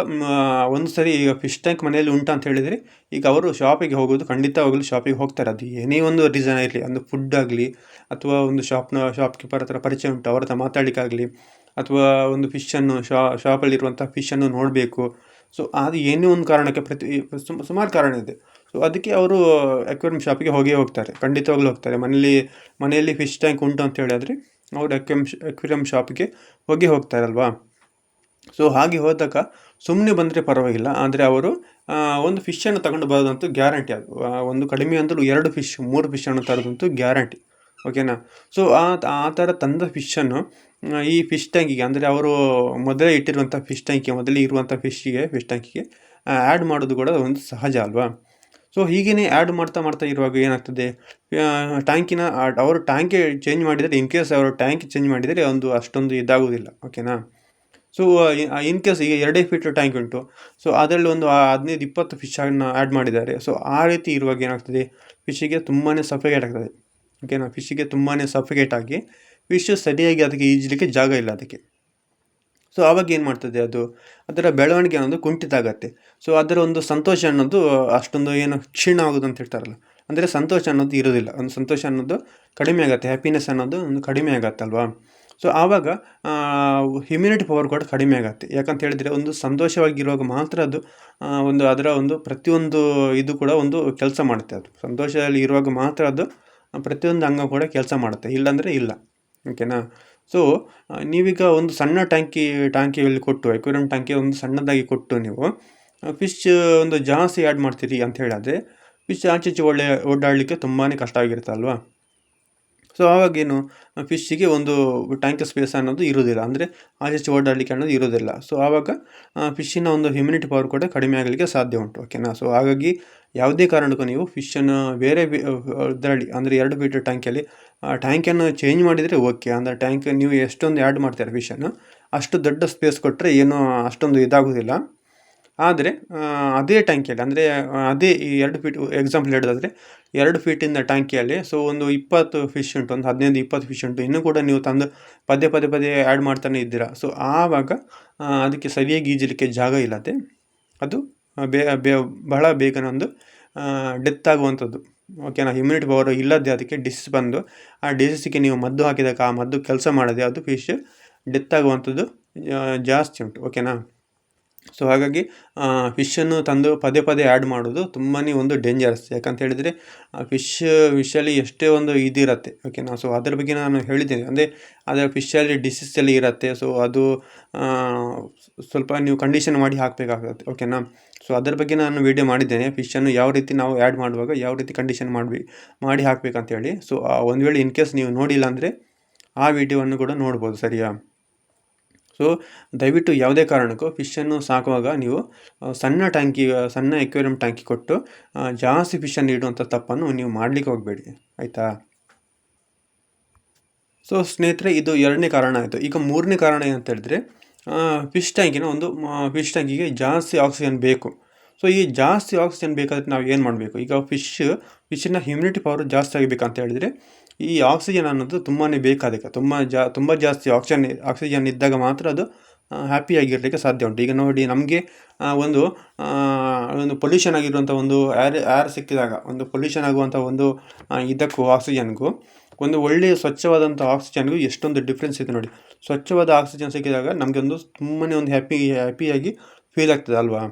ಒಂದು ಸರಿ ಈಗ ಫಿಶ್ ಟ್ಯಾಂಕ್ ಮನೆಯಲ್ಲಿ ಉಂಟು ಅಂತ ಹೇಳಿದರೆ, ಈಗ ಅವರು ಶಾಪಿಗೆ ಹೋಗೋದು ಖಂಡಿತವಾಗಲೂ ಶಾಪಿಗೆ ಹೋಗ್ತಾರೆ. ಅದು ಏನೇ ಒಂದು ರೀಸನ್ ಇರಲಿ, ಒಂದು ಫುಡ್ ಆಗಲಿ, ಅಥವಾ ಒಂದು ಶಾಪ್ನ ಶಾಪ್ ಕೀಪರ್ ಹತ್ರ ಪರಿಚಯ ಉಂಟು, ಅವ್ರ ಹತ್ರ ಮಾತಾಡಲಿಕ್ಕಾಗಲಿ, ಅಥವಾ ಒಂದು ಫಿಶನ್ನು ಶಾ ಶಾಪಲ್ಲಿರುವಂಥ ಫಿಶನ್ನು ನೋಡಬೇಕು. ಸೊ ಅದು ಏನೇ ಒಂದು ಕಾರಣಕ್ಕೆ ಪ್ರತಿ, ಸುಮ್- ಸುಮಾರು ಕಾರಣ ಇದೆ. ಸೊ ಅದಕ್ಕೆ ಅವರು ಎಕ್ವೇರಿಯಂ ಶಾಪಿಗೆ ಹೋಗೇ ಹೋಗ್ತಾರೆ. ಖಂಡಿತವಾಗ್ಲೂ ಹೋಗ್ತಾರೆ. ಮನೇಲಿ ಮನೆಯಲ್ಲಿ ಫಿಶ್ ಟ್ಯಾಂಕ್ ಉಂಟು ಅಂತ ಹೇಳಿದ್ರೆ ಅವರು ಎಕ್ವೇಮ್ ಎಕ್ವೇರಿಯಂ ಶಾಪಿಗೆ ಹೋಗಿ ಹೋಗ್ತಾರಲ್ವಾ? ಸೊ ಹಾಗೆ ಹೋದಾಗ ಸುಮ್ಮನೆ ಬಂದರೆ ಪರವಾಗಿಲ್ಲ. ಆದರೆ ಅವರು ಒಂದು ಫಿಶನ್ನು ತಗೊಂಡು ಬರೋದಂತೂ ಗ್ಯಾರಂಟಿ ಅದು. ಒಂದು ಕಡಿಮೆ ಅಂದರೂ ಎರಡು ಫಿಶ್ ಮೂರು ಫಿಶನ್ನು ತರೋದಂತೂ ಗ್ಯಾರಂಟಿ ಓಕೆನಾ ಸೊ ಆ ಆ ಥರ ತಂದ ಫಿಶನ್ನು ಈ ಫಿಶ್ ಟ್ಯಾಂಕಿಗೆ ಅಂದರೆ ಅವರು ಮೊದಲೇ ಇಟ್ಟಿರುವಂಥ ಫಿಶ್ ಟ್ಯಾಂಕಿಗೆ ಮೊದಲೇ ಇರುವಂಥ ಫಿಶ್ಶಿಗೆ ಫಿಶ್ ಟ್ಯಾಂಕಿಗೆ ಆ್ಯಡ್ ಮಾಡೋದು ಕೂಡ ಒಂದು ಸಹಜ ಅಲ್ವಾ? ಸೊ ಹೀಗೇ ಆ್ಯಡ್ ಮಾಡ್ತಾ ಮಾಡ್ತಾ ಇರುವಾಗ ಏನಾಗ್ತದೆ? ಟ್ಯಾಂಕಿನ ಅವರು ಟ್ಯಾಂಕಿ ಚೇಂಜ್ ಮಾಡಿದರೆ ಇನ್ ಕೇಸ್ ಅವರು ಟ್ಯಾಂಕ್ ಚೇಂಜ್ ಮಾಡಿದರೆ ಒಂದು ಅಷ್ಟೊಂದು ಇದಾಗೋದಿಲ್ಲ ಓಕೆನಾ ಸೊ ಇನ್ ಕೇಸ್ ಈಗ ಎರಡೇ ಫೀಟ್ ಟ್ಯಾಂಕ್ ಉಂಟು. ಸೊ ಅದರಲ್ಲಿ ಒಂದು ಹದಿನೈದು, ಇಪ್ಪತ್ತು ಫಿಶನ್ನು ಆ್ಯಡ್ ಮಾಡಿದ್ದಾರೆ. ಸೊ ಆ ರೀತಿ ಇರುವಾಗ ಏನಾಗ್ತದೆ? ಫಿಶ್ಶಿಗೆ ತುಂಬಾ ಸಫಿಕೇಟ್ ಆಗ್ತದೆ ಓಕೆನಾ ಫಿಶ್ಶಿಗೆ ತುಂಬಾ ಸಫಿಕೇಟ್ ಆಗಿ ಫಿಶ್ ಸರಿಯಾಗಿ ಅದಕ್ಕೆ ಈಜಲಿಕ್ಕೆ ಜಾಗ ಇಲ್ಲ ಅದಕ್ಕೆ. ಸೊ ಆವಾಗ ಏನು ಮಾಡ್ತದೆ ಅದು? ಅದರ ಬೆಳವಣಿಗೆ ಅನ್ನೋದು ಕುಂಠಿತ ಆಗತ್ತೆ. ಸೊ ಅದರ ಒಂದು ಸಂತೋಷ ಅನ್ನೋದು ಅಷ್ಟೊಂದು ಏನು ಕ್ಷೀಣ ಆಗೋದು ಅಂತ ಹೇಳ್ತಾರಲ್ಲ, ಅಂದರೆ ಸಂತೋಷ ಅನ್ನೋದು ಇರೋದಿಲ್ಲ. ಒಂದು ಸಂತೋಷ ಅನ್ನೋದು ಕಡಿಮೆ ಆಗುತ್ತೆ ಹ್ಯಾಪಿನೆಸ್ ಅನ್ನೋದು ಒಂದು ಕಡಿಮೆ ಆಗತ್ತಲ್ವಾ ಸೊ ಆವಾಗ ಇಮ್ಯುನಿಟಿ ಪವರ್ ಕೂಡ ಕಡಿಮೆ ಆಗುತ್ತೆ. ಯಾಕಂತ ಹೇಳಿದರೆ ಒಂದು ಸಂತೋಷವಾಗಿರುವಾಗ ಮಾತ್ರ ಅದು ಒಂದು ಅದರ ಒಂದು ಪ್ರತಿಯೊಂದು ಇದು ಕೂಡ ಒಂದು ಕೆಲಸ ಮಾಡುತ್ತೆ ಅದು. ಸಂತೋಷದಲ್ಲಿ ಇರುವಾಗ ಮಾತ್ರ ಅದು ಪ್ರತಿಯೊಂದು ಅಂಗ ಕೂಡ ಕೆಲಸ ಮಾಡುತ್ತೆ. ಇಲ್ಲಾಂದರೆ ಇಲ್ಲ. ಓಕೆನಾ ಸೊ ನೀವೀಗ ಒಂದು ಸಣ್ಣ ಟ್ಯಾಂಕಿ, ಟ್ಯಾಂಕಿಯಲ್ಲಿ ಕೊಟ್ಟು ಎಕ್ವೇರಿಯಂ ಟ್ಯಾಂಕಿ ಒಂದು ಸಣ್ಣದಾಗಿ ಕೊಟ್ಟು ನೀವು ಫಿಶ್ ಒಂದು ಜಾಸ್ತಿ ಆ್ಯಡ್ ಮಾಡ್ತೀರಿ ಅಂತ ಹೇಳಿದ್ರೆ ಫಿಶ್ ಆಚೆ ಈಚೆ ಒಳ್ಳೆ ಓಡಾಡಲಿಕ್ಕೆ ತುಂಬಾ ಕಷ್ಟ ಆಗಿರುತ್ತೆ ಅಲ್ವಾ? ಸೊ ಆವಾಗೇನು ಫಿಶ್ಶಿಗೆ ಒಂದು ಟ್ಯಾಂಕ್ ಸ್ಪೇಸ್ ಅನ್ನೋದು ಇರೋದಿಲ್ಲ ಅಂದರೆ ಆಚೆ ಓಡಾಡಲಿಕ್ಕೆ ಅನ್ನೋದು ಇರೋದಿಲ್ಲ ಸೊ ಆವಾಗ ಫಿಶ್ಶಿನ ಒಂದು ಹ್ಯುಮಿನಿಟಿ ಪವರ್ ಕೂಡ ಕಡಿಮೆ ಆಗಲಿಕ್ಕೆ ಸಾಧ್ಯ ಉಂಟು ಓಕೆನಾ ಸೊ ಹಾಗಾಗಿ ಯಾವುದೇ ಕಾರಣಕ್ಕೂ ನೀವು ಫಿಶನ್ನು ಬೇರೆ ಇದರಲ್ಲಿ, ಅಂದರೆ ಎರಡು ಫೀಟ್ ಟ್ಯಾಂಕಲ್ಲಿ ಟ್ಯಾಂಕನ್ನು ಚೇಂಜ್ ಮಾಡಿದರೆ ಓಕೆ ಅಂದರೆ ಟ್ಯಾಂಕ್ ನೀವು ಎಷ್ಟೊಂದು ಆ್ಯಡ್ ಮಾಡ್ತೀರ ಫಿಶನ್ನು ಅಷ್ಟು ದೊಡ್ಡ ಸ್ಪೇಸ್ ಕೊಟ್ಟರೆ ಏನೂ ಅಷ್ಟೊಂದು ಇದಾಗೋದಿಲ್ಲ. ಆದರೆ ಅದೇ ಟ್ಯಾಂಕಿಯಲ್ಲಿ ಅಂದರೆ ಅದೇ ಈ ಎರಡು ಫೀಟ್ ಎಕ್ಸಾಂಪಲ್ ಹೇಳೋದಾದರೆ, ಎರಡು ಫೀಟಿಂದ ಟ್ಯಾಂಕಿಯಲ್ಲಿ ಸೊ ಒಂದು ಇಪ್ಪತ್ತು ಫಿಶ್ ಉಂಟು, ಒಂದು ಹದಿನೈದು, ಇಪ್ಪತ್ತು ಫಿಶ್ ಉಂಟು, ಇನ್ನೂ ಕೂಡ ನೀವು ತಂದು ಪದೇ ಪದೇ ಪದೇ ಆ್ಯಡ್ ಮಾಡ್ತಾನೆ ಇದ್ದೀರಾ. ಸೊ ಆವಾಗ ಅದಕ್ಕೆ ಸರಿಯಾಗಿ ಈಜಲಿಕ್ಕೆ ಜಾಗ ಇಲ್ಲದೆ, ಅದು ಬೇ ಬೇ, ಬಹಳ ಬೇಗನೆ ಒಂದು ಡೆತ್ ಆಗುವಂಥದ್ದು. ಓಕೆನಾ ಇಮ್ಯುನಿಟಿ ಪವರ್ ಇಲ್ಲದೆ ಅದಕ್ಕೆ ಡಿಸೀಸ್ ಬಂದು, ಆ ಡಿಸೀಸಿಗೆ ನೀವು ಮದ್ದು ಹಾಕಿದಾಗ ಆ ಮದ್ದು ಕೆಲಸ ಮಾಡದೆ, ಅದು ಫಿಶ್ ಡೆತ್ ಆಗುವಂಥದ್ದು ಜಾಸ್ತಿ ಉಂಟು. ಓಕೆನಾ ಸೊ ಹಾಗಾಗಿ ಫಿಶನ್ನು ತಂದು ಪದೇ ಪದೇ ಆ್ಯಡ್ ಮಾಡೋದು ತುಂಬಾ ಒಂದು ಡೇಂಜರಸ್ ಯಾಕಂತ ಹೇಳಿದರೆ ಫಿಶ್ ಫಿಶಲ್ಲಿ ಎಷ್ಟೇ ಒಂದು ಇದಿರುತ್ತೆ ಓಕೆನಾ ಸೊ ಅದ್ರ ಬಗ್ಗೆ ನಾನು ಹೇಳಿದ್ದೇನೆ. ಅಂದರೆ, ಅದರ ಫಿಶಲ್ಲಿ ಡಿಸೀಸ್ ಎಲ್ಲ ಇರುತ್ತೆ ಸೊ ಅದು ಸ್ವಲ್ಪ ನೀವು ಕಂಡೀಷನ್ ಮಾಡಿ ಹಾಕಬೇಕಾಗುತ್ತೆ ಓಕೆನಾ ಸೊ ಅದರ ಬಗ್ಗೆ ನಾನು ವಿಡಿಯೋ ಮಾಡಿದ್ದೇನೆ. ಫಿಶನ್ನು ಯಾವ ರೀತಿ ನಾವು ಆ್ಯಡ್ ಮಾಡುವಾಗ ಯಾವ ರೀತಿ ಕಂಡೀಷನ್ ಮಾಡಿ ಮಾಡಿ ಹಾಕಬೇಕಂತೇಳಿ ಸೊ ಒಂದು ವೇಳೆ ಇನ್ ಕೇಸ್ ನೀವು ನೋಡಿಲ್ಲ ಅಂದರೆ, ಆ ವೀಡಿಯೋವನ್ನು ಕೂಡ ನೋಡ್ಬೋದು, ಸರಿಯಾ? ಸೊ ದಯವಿಟ್ಟು ಯಾವುದೇ ಕಾರಣಕ್ಕೂ ಫಿಶನ್ನು ಸಾಕುವಾಗ ನೀವು ಸಣ್ಣ ಟ್ಯಾಂಕಿ ಸಣ್ಣ ಎಕ್ವೇರಿಯಂ ಟ್ಯಾಂಕಿ ಕೊಟ್ಟು ಜಾಸ್ತಿ ಫಿಶನ್ನು ಇಡುವಂಥ ತಪ್ಪನ್ನು ನೀವು ಮಾಡಲಿಕ್ಕೆ ಹೋಗಬೇಡಿ. ಆಯಿತಾ? ಸೊ ಸ್ನೇಹಿತರೆ, ಇದು ಎರಡನೇ ಕಾರಣ ಆಯಿತು. ಈಗ ಮೂರನೇ ಕಾರಣ ಏನಂತ ಹೇಳಿದ್ರೆ ಫಿಶ್ ಟ್ಯಾಂಕಿನ ಒಂದು ಫಿಶ್ ಟ್ಯಾಂಕಿಗೆ ಜಾಸ್ತಿ ಆಕ್ಸಿಜನ್ ಬೇಕು. ಸೊ ಈ ಜಾಸ್ತಿ ಆಕ್ಸಿಜನ್ ಬೇಕಾದ್ರೆ ನಾವು ಏನು ಮಾಡಬೇಕು? ಈಗ ಫಿಶ್ ಫಿಶ್ಶಿನ ಹ್ಯುಮಿನಿಟಿ ಪವರ್ ಜಾಸ್ತಿ ಆಗಬೇಕಂತ ಹೇಳಿದರೆ ಈ ಆಕ್ಸಿಜನ್ ಅನ್ನೋದು ತುಂಬಾ ಬೇಕಾದಕ್ಕೆ ತುಂಬ ಜಾ, ತುಂಬ ಜಾಸ್ತಿ ಆಕ್ಸಿಜನ್ ಆಕ್ಸಿಜನ್ ಇದ್ದಾಗ ಮಾತ್ರ ಅದು ಹ್ಯಾಪಿಯಾಗಿರಲಿಕ್ಕೆ ಸಾಧ್ಯ ಉಂಟು. ಈಗ ನೋಡಿ ನಮಗೆ ಒಂದು ಒಂದು ಪೊಲ್ಯೂಷನ್ ಆಗಿರುವಂಥ ಒಂದು ಏರ್ ಏರ್ ಸಿಕ್ಕಿದಾಗ, ಒಂದು ಪೊಲ್ಯೂಷನ್ ಆಗುವಂಥ ಒಂದು ಇದಕ್ಕೂ ಆಕ್ಸಿಜನ್ಗೂ ಒಂದು ಒಳ್ಳೆಯ ಸ್ವಚ್ಛವಾದಂಥ ಆಕ್ಸಿಜನ್ಗೂ ಎಷ್ಟೊಂದು ಡಿಫ್ರೆನ್ಸ್ ಇದೆ ನೋಡಿ. ಸ್ವಚ್ಛವಾದ ಆಕ್ಸಿಜನ್ ಸಿಕ್ಕಿದಾಗ ನಮಗೆ ಒಂದು ತುಂಬಾ ಒಂದು ಹ್ಯಾಪಿ ಹ್ಯಾಪಿಯಾಗಿ ಫೀಲ್ ಆಗ್ತದೆ ಅಲ್ವಾ?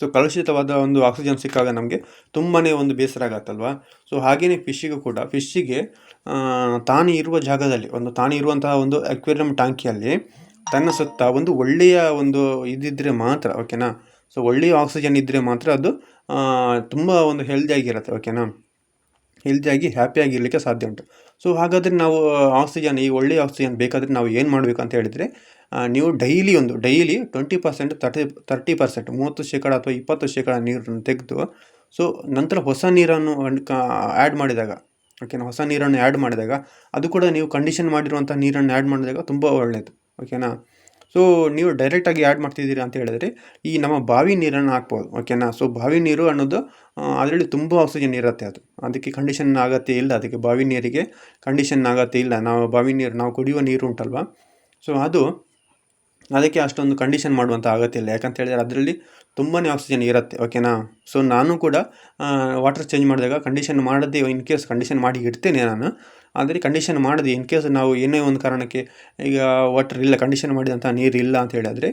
ಸೊ ಕಲುಷಿತವಾದ ಒಂದು ಆಕ್ಸಿಜನ್ ಸಿಕ್ಕಾಗ ನಮಗೆ ತುಂಬಾ ಒಂದು ಬೇಸರ ಆಗತ್ತಲ್ವಾ? ಸೊ ಹಾಗೆಯೇ ಫಿಶ್ಶಿಗೂ ಕೂಡ ಫಿಶ್ಶಿಗೆ ತಾನು ಇರುವ ಜಾಗದಲ್ಲಿ, ಒಂದು ತಾನು ಇರುವಂತಹ ಒಂದು ಅಕ್ವೇರಿಯಂ ಟ್ಯಾಂಕಿಯಲ್ಲಿ ತನ್ನ ಸುತ್ತ ಒಂದು ಒಳ್ಳೆಯ ಒಂದು ಇದಿದ್ದರೆ ಮಾತ್ರ ಓಕೆನಾ ಸೊ ಒಳ್ಳೆಯ ಆಕ್ಸಿಜನ್ ಇದ್ದರೆ ಮಾತ್ರ ಅದು ತುಂಬ ಒಂದು ಹೆಲ್ದಿಯಾಗಿರುತ್ತೆ ಓಕೆನಾ ಹೆಲ್ದಿಯಾಗಿ ಹ್ಯಾಪಿಯಾಗಿರಲಿಕ್ಕೆ ಸಾಧ್ಯ ಉಂಟು. ಸೊ ಹಾಗಾದರೆ ನಾವು ಆಕ್ಸಿಜನ್ ಈ ಒಳ್ಳೆಯ ಆಕ್ಸಿಜನ್ ಬೇಕಾದರೆ ನಾವು ಏನು ಮಾಡಬೇಕು ಅಂತ ಹೇಳಿದರೆ ನೀವು ಡೈಲಿ ಒಂದು daily twenty percent thirty thirty percent ಮೂವತ್ತು ಶೇಕಡ ಅಥವಾ ಇಪ್ಪತ್ತು ಶೇಕಡ ನೀರನ್ನು ತೆಗೆದು ಸೊ ನಂತರ ಹೊಸ ನೀರನ್ನು ಆ್ಯಡ್ ಮಾಡಿದಾಗ ಓಕೆನಾ ಹೊಸ ನೀರನ್ನು ಆ್ಯಡ್ ಮಾಡಿದಾಗ, ಅದು ಕೂಡ ನೀವು ಕಂಡೀಷನ್ ಮಾಡಿರುವಂಥ ನೀರನ್ನು ಆ್ಯಡ್ ಮಾಡಿದಾಗ ತುಂಬ ಒಳ್ಳೆಯದು ಓಕೆನಾ ಸೊ ನೀವು ಡೈರೆಕ್ಟಾಗಿ ಆ್ಯಡ್ ಮಾಡ್ತಿದ್ದೀರಾ ಅಂತ ಹೇಳಿದ್ರೆ, ಈ ನಮ್ಮ ಬಾವಿ ನೀರನ್ನು ಹಾಕ್ಬೋದು ಓಕೆನಾ ಸೊ ಬಾವಿ ನೀರು ಅನ್ನೋದು ಅದರಲ್ಲಿ ತುಂಬ ಆಕ್ಸಿಜನ್ ಇರುತ್ತೆ ಅದು. ಅದಕ್ಕೆ ಕಂಡೀಷನ್ ಆಗತ್ತೆ ಇಲ್ಲ, ಅದಕ್ಕೆ ಬಾವಿ ನೀರಿಗೆ ಕಂಡೀಷನ್ ಆಗತ್ತೆ ಇಲ್ಲ. ನಾವು ಬಾವಿ ನೀರು, ನಾವು ಕುಡಿಯುವ ನೀರು ಉಂಟಲ್ವ? ಸೊ ಅದು ಅದಕ್ಕೆ ಅಷ್ಟೊಂದು ಕಂಡೀಷನ್ ಮಾಡುವಂಥ ಅಗತ್ಯ ಇಲ್ಲ. ಯಾಕಂತ ಹೇಳಿದರೆ ಅದರಲ್ಲಿ ತುಂಬಾ ಆಕ್ಸಿಜನ್ ಇರುತ್ತೆ ಓಕೆನಾ ಸೊ ನಾನು ಕೂಡ ವಾಟರ್ ಚೇಂಜ್ ಮಾಡಿದಾಗ ಕಂಡೀಷನ್ ಮಾಡದೆ ಇನ್ ಕೇಸ್ ಕಂಡೀಷನ್ ಮಾಡಿ ಇಡ್ತೇನೆ ನಾನು. ಆದರೆ ಕಂಡೀಷನ್ ಮಾಡದೆ ಇನ್ ಕೇಸ್ ನಾವು ಏನೇ ಒಂದು ಕಾರಣಕ್ಕೆ ಈಗ ವಾಟರ್ ಇಲ್ಲ ಕಂಡೀಷನ್ ಮಾಡಿದಂಥ ನೀರು ಇಲ್ಲ ಅಂತ ಹೇಳಿದರೆ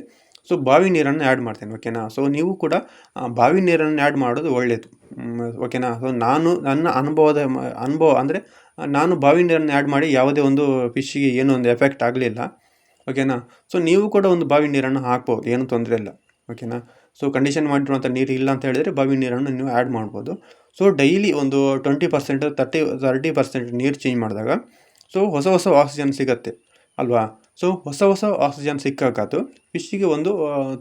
ಸೊ ಬಾವಿ ನೀರನ್ನು ಆ್ಯಡ್ ಮಾಡ್ತೇನೆ ಓಕೆನಾ ಸೊ ನೀವು ಕೂಡ ಬಾವಿ ನೀರನ್ನು ಆ್ಯಡ್ ಮಾಡೋದು ಒಳ್ಳೆಯದು ಓಕೆನಾ ಸೊ ನಾನು, ನನ್ನ ಅನುಭವದ, ಅನುಭವ ಅಂದರೆ, ನಾನು ಬಾವಿ ನೀರನ್ನು ಆ್ಯಡ್ ಮಾಡಿ ಯಾವುದೇ ಒಂದು ಫಿಶ್ಶಿಗೆ ಏನೂ ಒಂದು ಎಫೆಕ್ಟ್ ಆಗಲಿಲ್ಲ. ಓಕೆನಾ? ಸೊ ನೀವು ಕೂಡ ಒಂದು ಬಾವಿ ನೀರನ್ನು ಹಾಕ್ಬೋದು, ಏನು ತೊಂದರೆ ಇಲ್ಲ, ಓಕೆನಾ? ಸೊ ಕಂಡೀಷನ್ ಮಾಡಿರುವಂಥ ನೀರು ಇಲ್ಲ ಅಂತ ಹೇಳಿದರೆ ಬಾವಿ ನೀರನ್ನು ನೀವು ಆ್ಯಡ್ ಮಾಡ್ಬೋದು. ಸೊ ಡೈಲಿ ಒಂದು twenty percent thirty thirty percent ನೀರು ಚೇಂಜ್ ಮಾಡಿದಾಗ ಸೊ ಹೊಸ ಹೊಸ ಆಕ್ಸಿಜನ್ ಸಿಗತ್ತೆ, ಅಲ್ವಾ? ಸೊ ಹೊಸ ಹೊಸ ಆಕ್ಸಿಜನ್ ಸಿಕ್ಕಾಗತ್ತು ಫಿಶ್ಶಿಗೆ ಒಂದು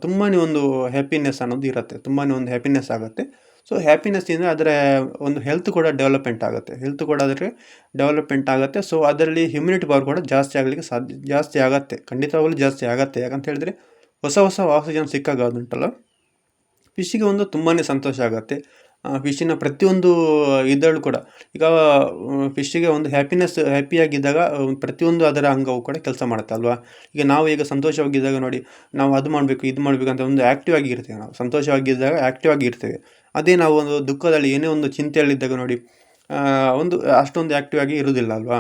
ತುಂಬಾ ಒಂದು ಹ್ಯಾಪಿನೆಸ್ ಅನ್ನೋದು ಇರುತ್ತೆ ತುಂಬಾ ಒಂದು ಹ್ಯಾಪಿನೆಸ್ ಆಗುತ್ತೆ. ಸೊ ಹ್ಯಾಪಿನೆಸ್ಸಿಂದ ಅದರ ಒಂದು ಹೆಲ್ತ್ ಕೂಡ ಡೆವಲಪ್ಮೆಂಟ್ ಆಗುತ್ತೆ. ಹೆಲ್ತ್ ಕೂಡ ಅದರ ಡೆವಲಪ್ಮೆಂಟ್ ಆಗುತ್ತೆ. ಸೊ ಅದರಲ್ಲಿ ಹ್ಯುಮಿನಿಟಿ ಪವರ್ ಕೂಡ ಜಾಸ್ತಿ ಆಗಲಿಕ್ಕೆ ಸಾಧ್ಯ, ಜಾಸ್ತಿ ಆಗುತ್ತೆ. ಖಂಡಿತವಾಗಲೂ ಜಾಸ್ತಿ ಆಗುತ್ತೆ. ಯಾಕಂತ ಹೇಳಿದ್ರೆ ಹೊಸ ಹೊಸ ಆಕ್ಸಿಜನ್ ಸಿಕ್ಕಾಗ ಅದುಂಟಲ್ಲ ಫಿಶ್ಶಿಗೆ ಒಂದು ತುಂಬಾ ಸಂತೋಷ ಆಗುತ್ತೆ. ಫಿಶ್ಶಿನ ಪ್ರತಿಯೊಂದು ಇದರಲ್ಲೂ ಕೂಡ. ಈಗ ಫಿಶ್ಶಿಗೆ ಒಂದು ಹ್ಯಾಪಿನೆಸ್ ಹ್ಯಾಪಿಯಾಗಿದ್ದಾಗ ಪ್ರತಿಯೊಂದು ಅದರ ಅಂಗವು ಕೂಡ ಕೆಲಸ ಮಾಡುತ್ತೆ ಅಲ್ವಾ? ಈಗ ನಾವು ಈಗ ಸಂತೋಷವಾಗಿದ್ದಾಗ ನೋಡಿ, ನಾವು ಅದು ಮಾಡಬೇಕು, ಇದು ಮಾಡಬೇಕು ಅಂತ ಒಂದು ಆ್ಯಕ್ಟಿವ್ ಆಗಿ ಇರ್ತೇವೆ ನಾವು. ಸಂತೋಷವಾಗಿದ್ದಾಗ ಆ್ಯಕ್ಟಿವ್ ಆಗಿ ಇರ್ತೇವೆ ಅದೇ ನಾವು ಒಂದು ದುಃಖದಲ್ಲಿ ಏನೇ ಒಂದು ಚಿಂತೆಯಲ್ಲಿದ್ದಾಗ ನೋಡಿ ಒಂದು ಅಷ್ಟೊಂದು ಆ್ಯಕ್ಟಿವ್ ಆಗಿ ಇರುವುದಿಲ್ಲ ಅಲ್ವಾ?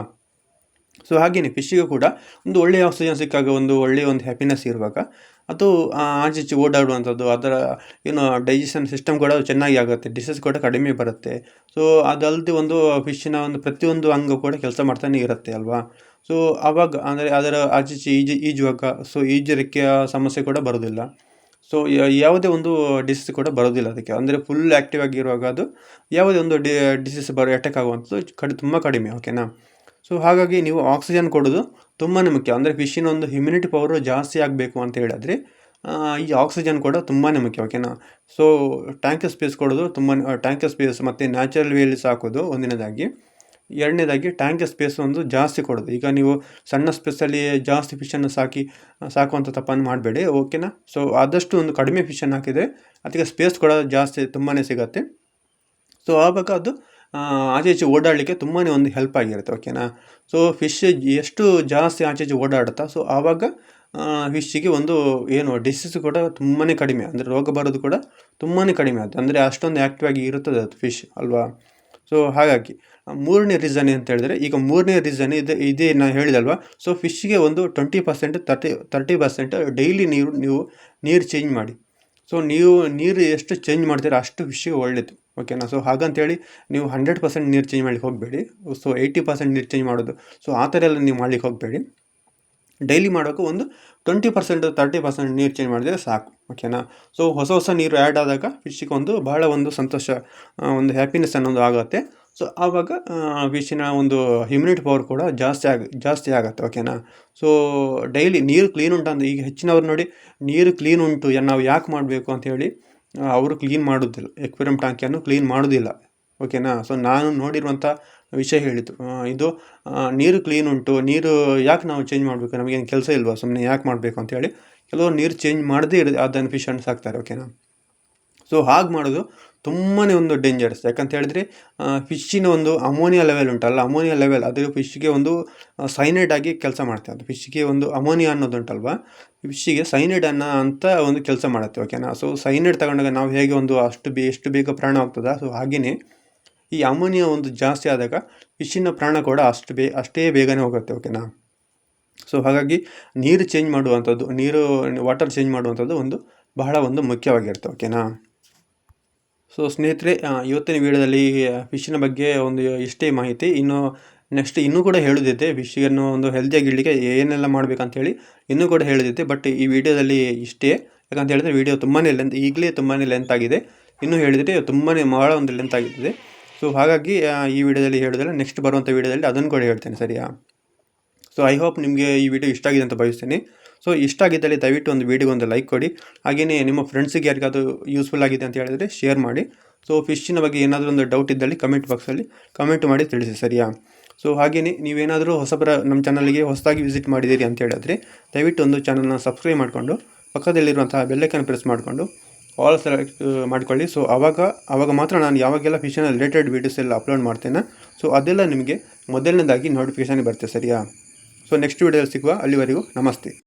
ಸೊ ಹಾಗೆಯೇ ಫಿಶ್ಶಿಗೂ ಕೂಡ ಒಂದು ಒಳ್ಳೆಯ ಆಕ್ಸಿಜನ್ ಸಿಕ್ಕಾಗ ಒಂದು ಒಳ್ಳೆಯ ಒಂದು ಹ್ಯಾಪಿನೆಸ್ ಇರುವಾಗ ಅದು ಆ, ಆಚೆ ಓಡಾಡುವಂಥದ್ದು ಅದರ ಏನು ಡೈಜೆಷನ್ ಸಿಸ್ಟಮ್ ಕೂಡ ಚೆನ್ನಾಗಿ ಆಗುತ್ತೆ ಡಿಸೀಸ್ ಕೂಡ ಕಡಿಮೆ ಬರುತ್ತೆ. ಸೊ ಅದಲ್ಲದೆ ಒಂದು ಫಿಶ್ಶಿನ ಒಂದು ಪ್ರತಿಯೊಂದು ಅಂಗ ಕೂಡ ಕೆಲಸ ಮಾಡ್ತಾನೆ ಇರುತ್ತೆ ಅಲ್ವಾ? ಸೊ ಆವಾಗ ಅಂದರೆ ಅದರ ಆಚೆ ಈಜು ಈಜುವಾಗ ಸೊ ಈಜರಿಕೆಯ ಸಮಸ್ಯೆ ಕೂಡ ಬರೋದಿಲ್ಲ ಸೊ ಯಾವುದೇ ಒಂದು ಡಿಸೀಸ್ ಕೂಡ ಬರೋದಿಲ್ಲ ಅದಕ್ಕೆ. ಅಂದರೆ ಫುಲ್ ಆ್ಯಕ್ಟಿವ್ ಆಗಿರುವಾಗ ಅದು ಯಾವುದೇ ಒಂದು ಡಿ ಡಿಸೀಸ್ ಬರೋ ಅಟ್ಯಾಕ್ ಆಗುವಂಥದ್ದು ಕಡಿ, ತುಂಬ ಕಡಿಮೆ ಓಕೆನಾ ಸೊ ಹಾಗಾಗಿ ನೀವು ಆಕ್ಸಿಜನ್ ಕೊಡೋದು ತುಂಬಾ ಮುಖ್ಯ. ಅಂದರೆ ಫಿಶಿನ ಒಂದು ಇಮ್ಯುನಿಟಿ ಪವರು ಜಾಸ್ತಿ ಆಗಬೇಕು ಅಂತ ಹೇಳಿದ್ರೆ ಈ ಆಕ್ಸಿಜನ್ ಕೂಡ ತುಂಬಾ ಮುಖ್ಯ ಓಕೆನಾ ಸೊ ಟ್ಯಾಂಕ್ ಸ್ಪೇಸ್ ಕೊಡೋದು ತುಂಬಾ ಟ್ಯಾಂಕ್ ಸ್ಪೇಸ್ ಮತ್ತು ನ್ಯಾಚುರಲ್ ವೇಲಿ ಸಾಕೋದು ಒಂದನೇದಾಗಿ. ಎರಡನೇದಾಗಿ ಟ್ಯಾಂಕ್ ಸ್ಪೇಸ್ ಒಂದು ಜಾಸ್ತಿ ಕೊಡೋದು. ಈಗ ನೀವು ಸಣ್ಣ ಸ್ಪೇಸಲ್ಲಿ ಜಾಸ್ತಿ ಫಿಶನ್ನು ಸಾಕಿ, ಸಾಕುವಂಥ ತಪ್ಪನ್ನು ಮಾಡಬೇಡಿ ಓಕೆನಾ ಸೊ ಆದಷ್ಟು ಒಂದು ಕಡಿಮೆ ಫಿಶನ್ನು ಹಾಕಿದರೆ ಅದಕ್ಕೆ ಸ್ಪೇಸ್ ಕೂಡ ಜಾಸ್ತಿ ತುಂಬಾ ಸಿಗುತ್ತೆ. ಸೊ ಆವಾಗ ಅದು ಆಚೆ ಈಚೆ ಓಡಾಡಲಿಕ್ಕೆ ತುಂಬಾ ಒಂದು ಹೆಲ್ಪ್ ಆಗಿರುತ್ತೆ ಓಕೆನಾ ಸೊ ಫಿಶ್ ಎಷ್ಟು ಜಾಸ್ತಿ ಆಚೆ ಈಚೆ ಓಡಾಡುತ್ತಾ ಸೊ ಆವಾಗ ಫಿಶ್ಶಿಗೆ ಒಂದು ಏನು ಡಿಸೀಸ್ ಕೂಡ ತುಂಬಾ ಕಡಿಮೆ, ಅಂದರೆ ರೋಗ ಬರೋದು ಕೂಡ ತುಂಬಾ ಕಡಿಮೆ ಆಗುತ್ತೆ. ಅಂದರೆ ಅಷ್ಟೊಂದು ಆ್ಯಕ್ಟಿವ್ ಆಗಿ ಇರುತ್ತದೆ ಅದು ಫಿಶ್ ಅಲ್ವಾ? ಸೊ ಹಾಗಾಗಿ ಮೂರನೇ ರೀಸನ್ ಅಂತ ಹೇಳಿದ್ರೆ, ಈಗ ಮೂರನೇ ರೀಸನ್ ಇದೆ, ಇದೇ ನಾನು ಹೇಳಿದಲ್ವಾ? ಸೊ ಫಿಶ್ಗೆ ಒಂದು twenty percent thirty thirty percent daily ನೀರು, ನೀವು ನೀರು ಚೇಂಜ್ ಮಾಡಿ. ಸೊ ನೀವು ನೀರು ಎಷ್ಟು ಚೇಂಜ್ ಮಾಡ್ತೀರ ಅಷ್ಟು ಫಿಶ್ಗೆ ಒಳ್ಳೆಯದು ಓಕೆನಾ ಸೊ ಹಾಗಂತೇಳಿ, ನೀವು ಹಂಡ್ರೆಡ್ ಪರ್ಸೆಂಟ್ ನೀರು ಚೇಂಜ್ ಮಾಡ್ಲಿಕ್ಕೆ ಹೋಗಬೇಡಿ. ಸೊ ಏಯ್ಟಿ ಪರ್ಸೆಂಟ್ ನೀರು ಚೇಂಜ್ ಮಾಡೋದು. ಸೊ ಆ ಥರ ಎಲ್ಲ ನೀವು ಮಾಡ್ಲಿಕ್ಕೆ ಹೋಗಬೇಡಿ. ಡೈಲಿ ಮಾಡೋಕ್ಕೂ ಒಂದು ಟ್ವೆಂಟಿ ಪರ್ಸೆಂಟ್ ತರ್ಟಿ ಪರ್ಸೆಂಟ್ ನೀರು ಚೇಂಜ್ ಮಾಡಿದರೆ ಸಾಕು ಓಕೆನಾ ಸೊ ಹೊಸ ಹೊಸ ನೀರು ಆ್ಯಡ್ ಆದಾಗ ಫಿಶ್ಗೆ ಒಂದು ಬಹಳ ಒಂದು ಸಂತೋಷ ಒಂದು ಹ್ಯಾಪಿನೆಸ್ ಅನ್ನೋದು ಆಗುತ್ತೆ. ಸೊ ಆವಾಗ ಫಿಶ್ಶಿನ ಒಂದು ಇಮ್ಯುನಿಟಿ ಪವರ್ ಕೂಡ ಜಾಸ್ತಿ ಆಗ, ಜಾಸ್ತಿ ಆಗುತ್ತೆ ಓಕೆನಾ ಸೊ ಡೈಲಿ ನೀರು ಕ್ಲೀನ್ ಉಂಟು ಅಂತ ಈಗ ಹೆಚ್ಚಿನವ್ರು ನೋಡಿ ನೀರು ಕ್ಲೀನ್ ಉಂಟು ನಾವು ಯಾಕೆ ಮಾಡಬೇಕು ಅಂಥೇಳಿ ಅವರು ಕ್ಲೀನ್ ಮಾಡೋದಿಲ್ಲ ಎಕ್ವೇರಿಯಂ ಟ್ಯಾಂಕಿಯನ್ನು ಕ್ಲೀನ್ ಮಾಡೋದಿಲ್ಲ ಓಕೆನಾ ಸೊ ನಾನು ನೋಡಿರುವಂಥ ವಿಷಯ ಹೇಳಿತು ಇದು ನೀರು ಕ್ಲೀನ್ ಉಂಟು, ನೀರು ಯಾಕೆ ನಾವು ಚೇಂಜ್ ಮಾಡಬೇಕು? ನಮಗೇನು ಕೆಲಸ ಇಲ್ವಾ? ಸುಮ್ಮನೆ ಯಾಕೆ ಮಾಡಬೇಕು ಅಂತೇಳಿ ಕೆಲವರು ನೀರು ಚೇಂಜ್ ಮಾಡದೇ ಇರೋದು ಅದನ್ನು ಫಿಶನ್ನು ಸಾಕ್ತಾರೆ ಓಕೆನಾ ಸೊ ಹಾಗೆ ಮಾಡೋದು ತುಂಬಾ ಒಂದು ಡೇಂಜರಸ್ ಯಾಕಂತ ಹೇಳಿದ್ರೆ ಫಿಶ್ಶಿನ ಒಂದು ಅಮೋನಿಯಾ ಲೆವೆಲ್ ಉಂಟಲ್ಲ ಅಮೋನಿಯಾ ಲೆವೆಲ್ ಅದು ಫಿಶ್ಗೆ ಒಂದು ಸೈನೈಡ್ ಆಗಿ ಕೆಲಸ ಮಾಡುತ್ತೆ. ಅದು ಫಿಶ್ಗೆ ಒಂದು ಅಮೋನಿಯಾ ಅನ್ನೋದು ಉಂಟಲ್ವಾ ಫಿಶ್ಶಿಗೆ ಸೈನೈಡ್ ಅನ್ನ ಅಂತ ಒಂದು ಕೆಲಸ ಮಾಡುತ್ತೆ ಓಕೆನಾ ಸೊ ಸೈನೈಡ್ ತಗೊಂಡಾಗ ನಾವು ಹೇಗೆ ಒಂದು ಅಷ್ಟು ಬೇ, ಎಷ್ಟು ಬೇಗ ಪ್ರಾಣ ಆಗ್ತದ ಸೊ ಹಾಗೆಯೇ ಈ ಅಮೋನಿಯಾ ಒಂದು ಜಾಸ್ತಿ ಆದಾಗ ಫಿಶ್ಶಿನ ಪ್ರಾಣ ಕೂಡ ಅಷ್ಟು ಬೇ ಅಷ್ಟೇ ಬೇಗನೆ ಹೋಗುತ್ತೆ ಓಕೆನಾ ಸೊ ಹಾಗಾಗಿ ನೀರು ಚೇಂಜ್ ಮಾಡುವಂಥದ್ದು, ನೀರು ವಾಟರ್ ಚೇಂಜ್ ಮಾಡುವಂಥದ್ದು ಒಂದು ಬಹಳ ಒಂದು ಮುಖ್ಯವಾಗಿರುತ್ತೆ ಓಕೆನಾ ಸೊ ಸ್ನೇಹಿತರೆ ಇವತ್ತಿನ ವಿಡಿಯೋದಲ್ಲಿ ಫಿಶ್ಶಿನ ಬಗ್ಗೆ ಒಂದು ಇಷ್ಟೇ ಮಾಹಿತಿ. ಇನ್ನು ನೆಕ್ಸ್ಟ್ ಇನ್ನೂ ಕೂಡ ಹೇಳೋದಿದೆ ಫಿಶ್ಶಿಯನ್ನು ಒಂದು ಹೆಲ್ದಿಯಾಗಿ ಹೆಲ್ದಿಯಾಗಿಡಲಿಕ್ಕೆ ಏನೆಲ್ಲ ಮಾಡಬೇಕಂತೇಳಿ ಇನ್ನೂ ಕೂಡ ಹೇಳೋದಿದೆ ಬಟ್ ಈ ವಿಡಿಯೋದಲ್ಲಿ ಇಷ್ಟೇ. ಯಾಕಂತ ಹೇಳಿದ್ರೆ ವಿಡಿಯೋ ತುಂಬಾ ಲೆಂತ್ ಈಗಲೇ ತುಂಬಾ ಲೆಂತ್ ಆಗಿದೆ. ಇನ್ನೂ ಹೇಳಿದರೆ ತುಂಬಾ ಬಹಳ ಒಂದು ಲೆಂತ್ ಆಗಿದೆ. ಸೊ ಹಾಗಾಗಿ ಈ ವಿಡಿಯೋದಲ್ಲಿ ಹೇಳೋದಲ್ಲ ನೆಕ್ಸ್ಟ್ ಬರುವಂಥ ವಿಡಿಯೋದಲ್ಲಿ ಅದನ್ನು ಕೂಡ ಹೇಳ್ತೇನೆ, ಸರಿಯಾ? ಸೊ ಐ ಹೋಪ್ ನಿಮಗೆ ಈ ವಿಡಿಯೋ ಇಷ್ಟ ಆಗಿದೆ ಅಂತ ಭಾವಿಸ್ತೀನಿ. ಸೊ ಇಷ್ಟ ಆಗಿದ್ದಲ್ಲಿ ದಯವಿಟ್ಟು ಒಂದು ವಿಡಿಯೋಗೆ ಒಂದು ಲೈಕ್ ಕೊಡಿ. ಹಾಗೆಯೇ ನಿಮ್ಮ ಫ್ರೆಂಡ್ಸಿಗೆ ಯಾರಿಗಾದರೂ ಯೂಸ್ಫುಲ್ ಆಗಿದೆ ಅಂತ ಹೇಳಿದರೆ ಶೇರ್ ಮಾಡಿ. ಸೊ ಫಿಶ್ಶಿನ ಬಗ್ಗೆ ಏನಾದರೂ ಒಂದು ಡೌಟ್ ಇದ್ದಲ್ಲಿ ಕಮೆಂಟ್ ಬಾಕ್ಸಲ್ಲಿ ಕಮೆಂಟ್ ಮಾಡಿ ತಿಳಿಸಿ, ಸರಿಯಾ? ಸೊ ಹಾಗೆಯೇ ನೀವೇನಾದರೂ ಹೊಸಬರ ನಮ್ಮ ಚಾನಲ್ಗೆ ಹೊಸದಾಗಿ ವಿಸಿಟ್ ಮಾಡಿದ್ದೀರಿ ಅಂತ ಹೇಳಿದ್ರೆ ದಯವಿಟ್ಟು ಒಂದು ಚಾನಲ್ನ ಸಬ್ಸ್ಕ್ರೈಬ್ ಮಾಡಿಕೊಂಡು, ಪಕ್ಕದಲ್ಲಿರುವಂತಹ ಬೆಲ್ಲೈಕನ್ ಪ್ರೆಸ್ ಮಾಡಿಕೊಂಡು ಆಲ್ ಸೆಲೆಕ್ಟ್ ಮಾಡ್ಕೊಳ್ಳಿ. ಸೊ ಆವಾಗ ಆವಾಗ ಮಾತ್ರ ನಾನು ಯಾವಾಗೆಲ್ಲ ಫಿಶನ್ ರಿಲೇಟೆಡ್ ವೀಡಿಯೋಸ್ ಎಲ್ಲ ಅಪ್ಲೋಡ್ ಮಾಡ್ತೇನೆ ಸೊ ಅದೆಲ್ಲ ನಿಮಗೆ ಮೊದಲನೇದಾಗಿ ನೋಟಿಫಿಕೇಶನ್ ಬರುತ್ತೆ, ಸರಿಯಾ? ಸೊ ನೆಕ್ಸ್ಟ್ ವೀಡಿಯೋದಲ್ಲಿ ಸಿಗುವ ಅಲ್ಲಿವರೆಗೂ ನಮಸ್ತೆ.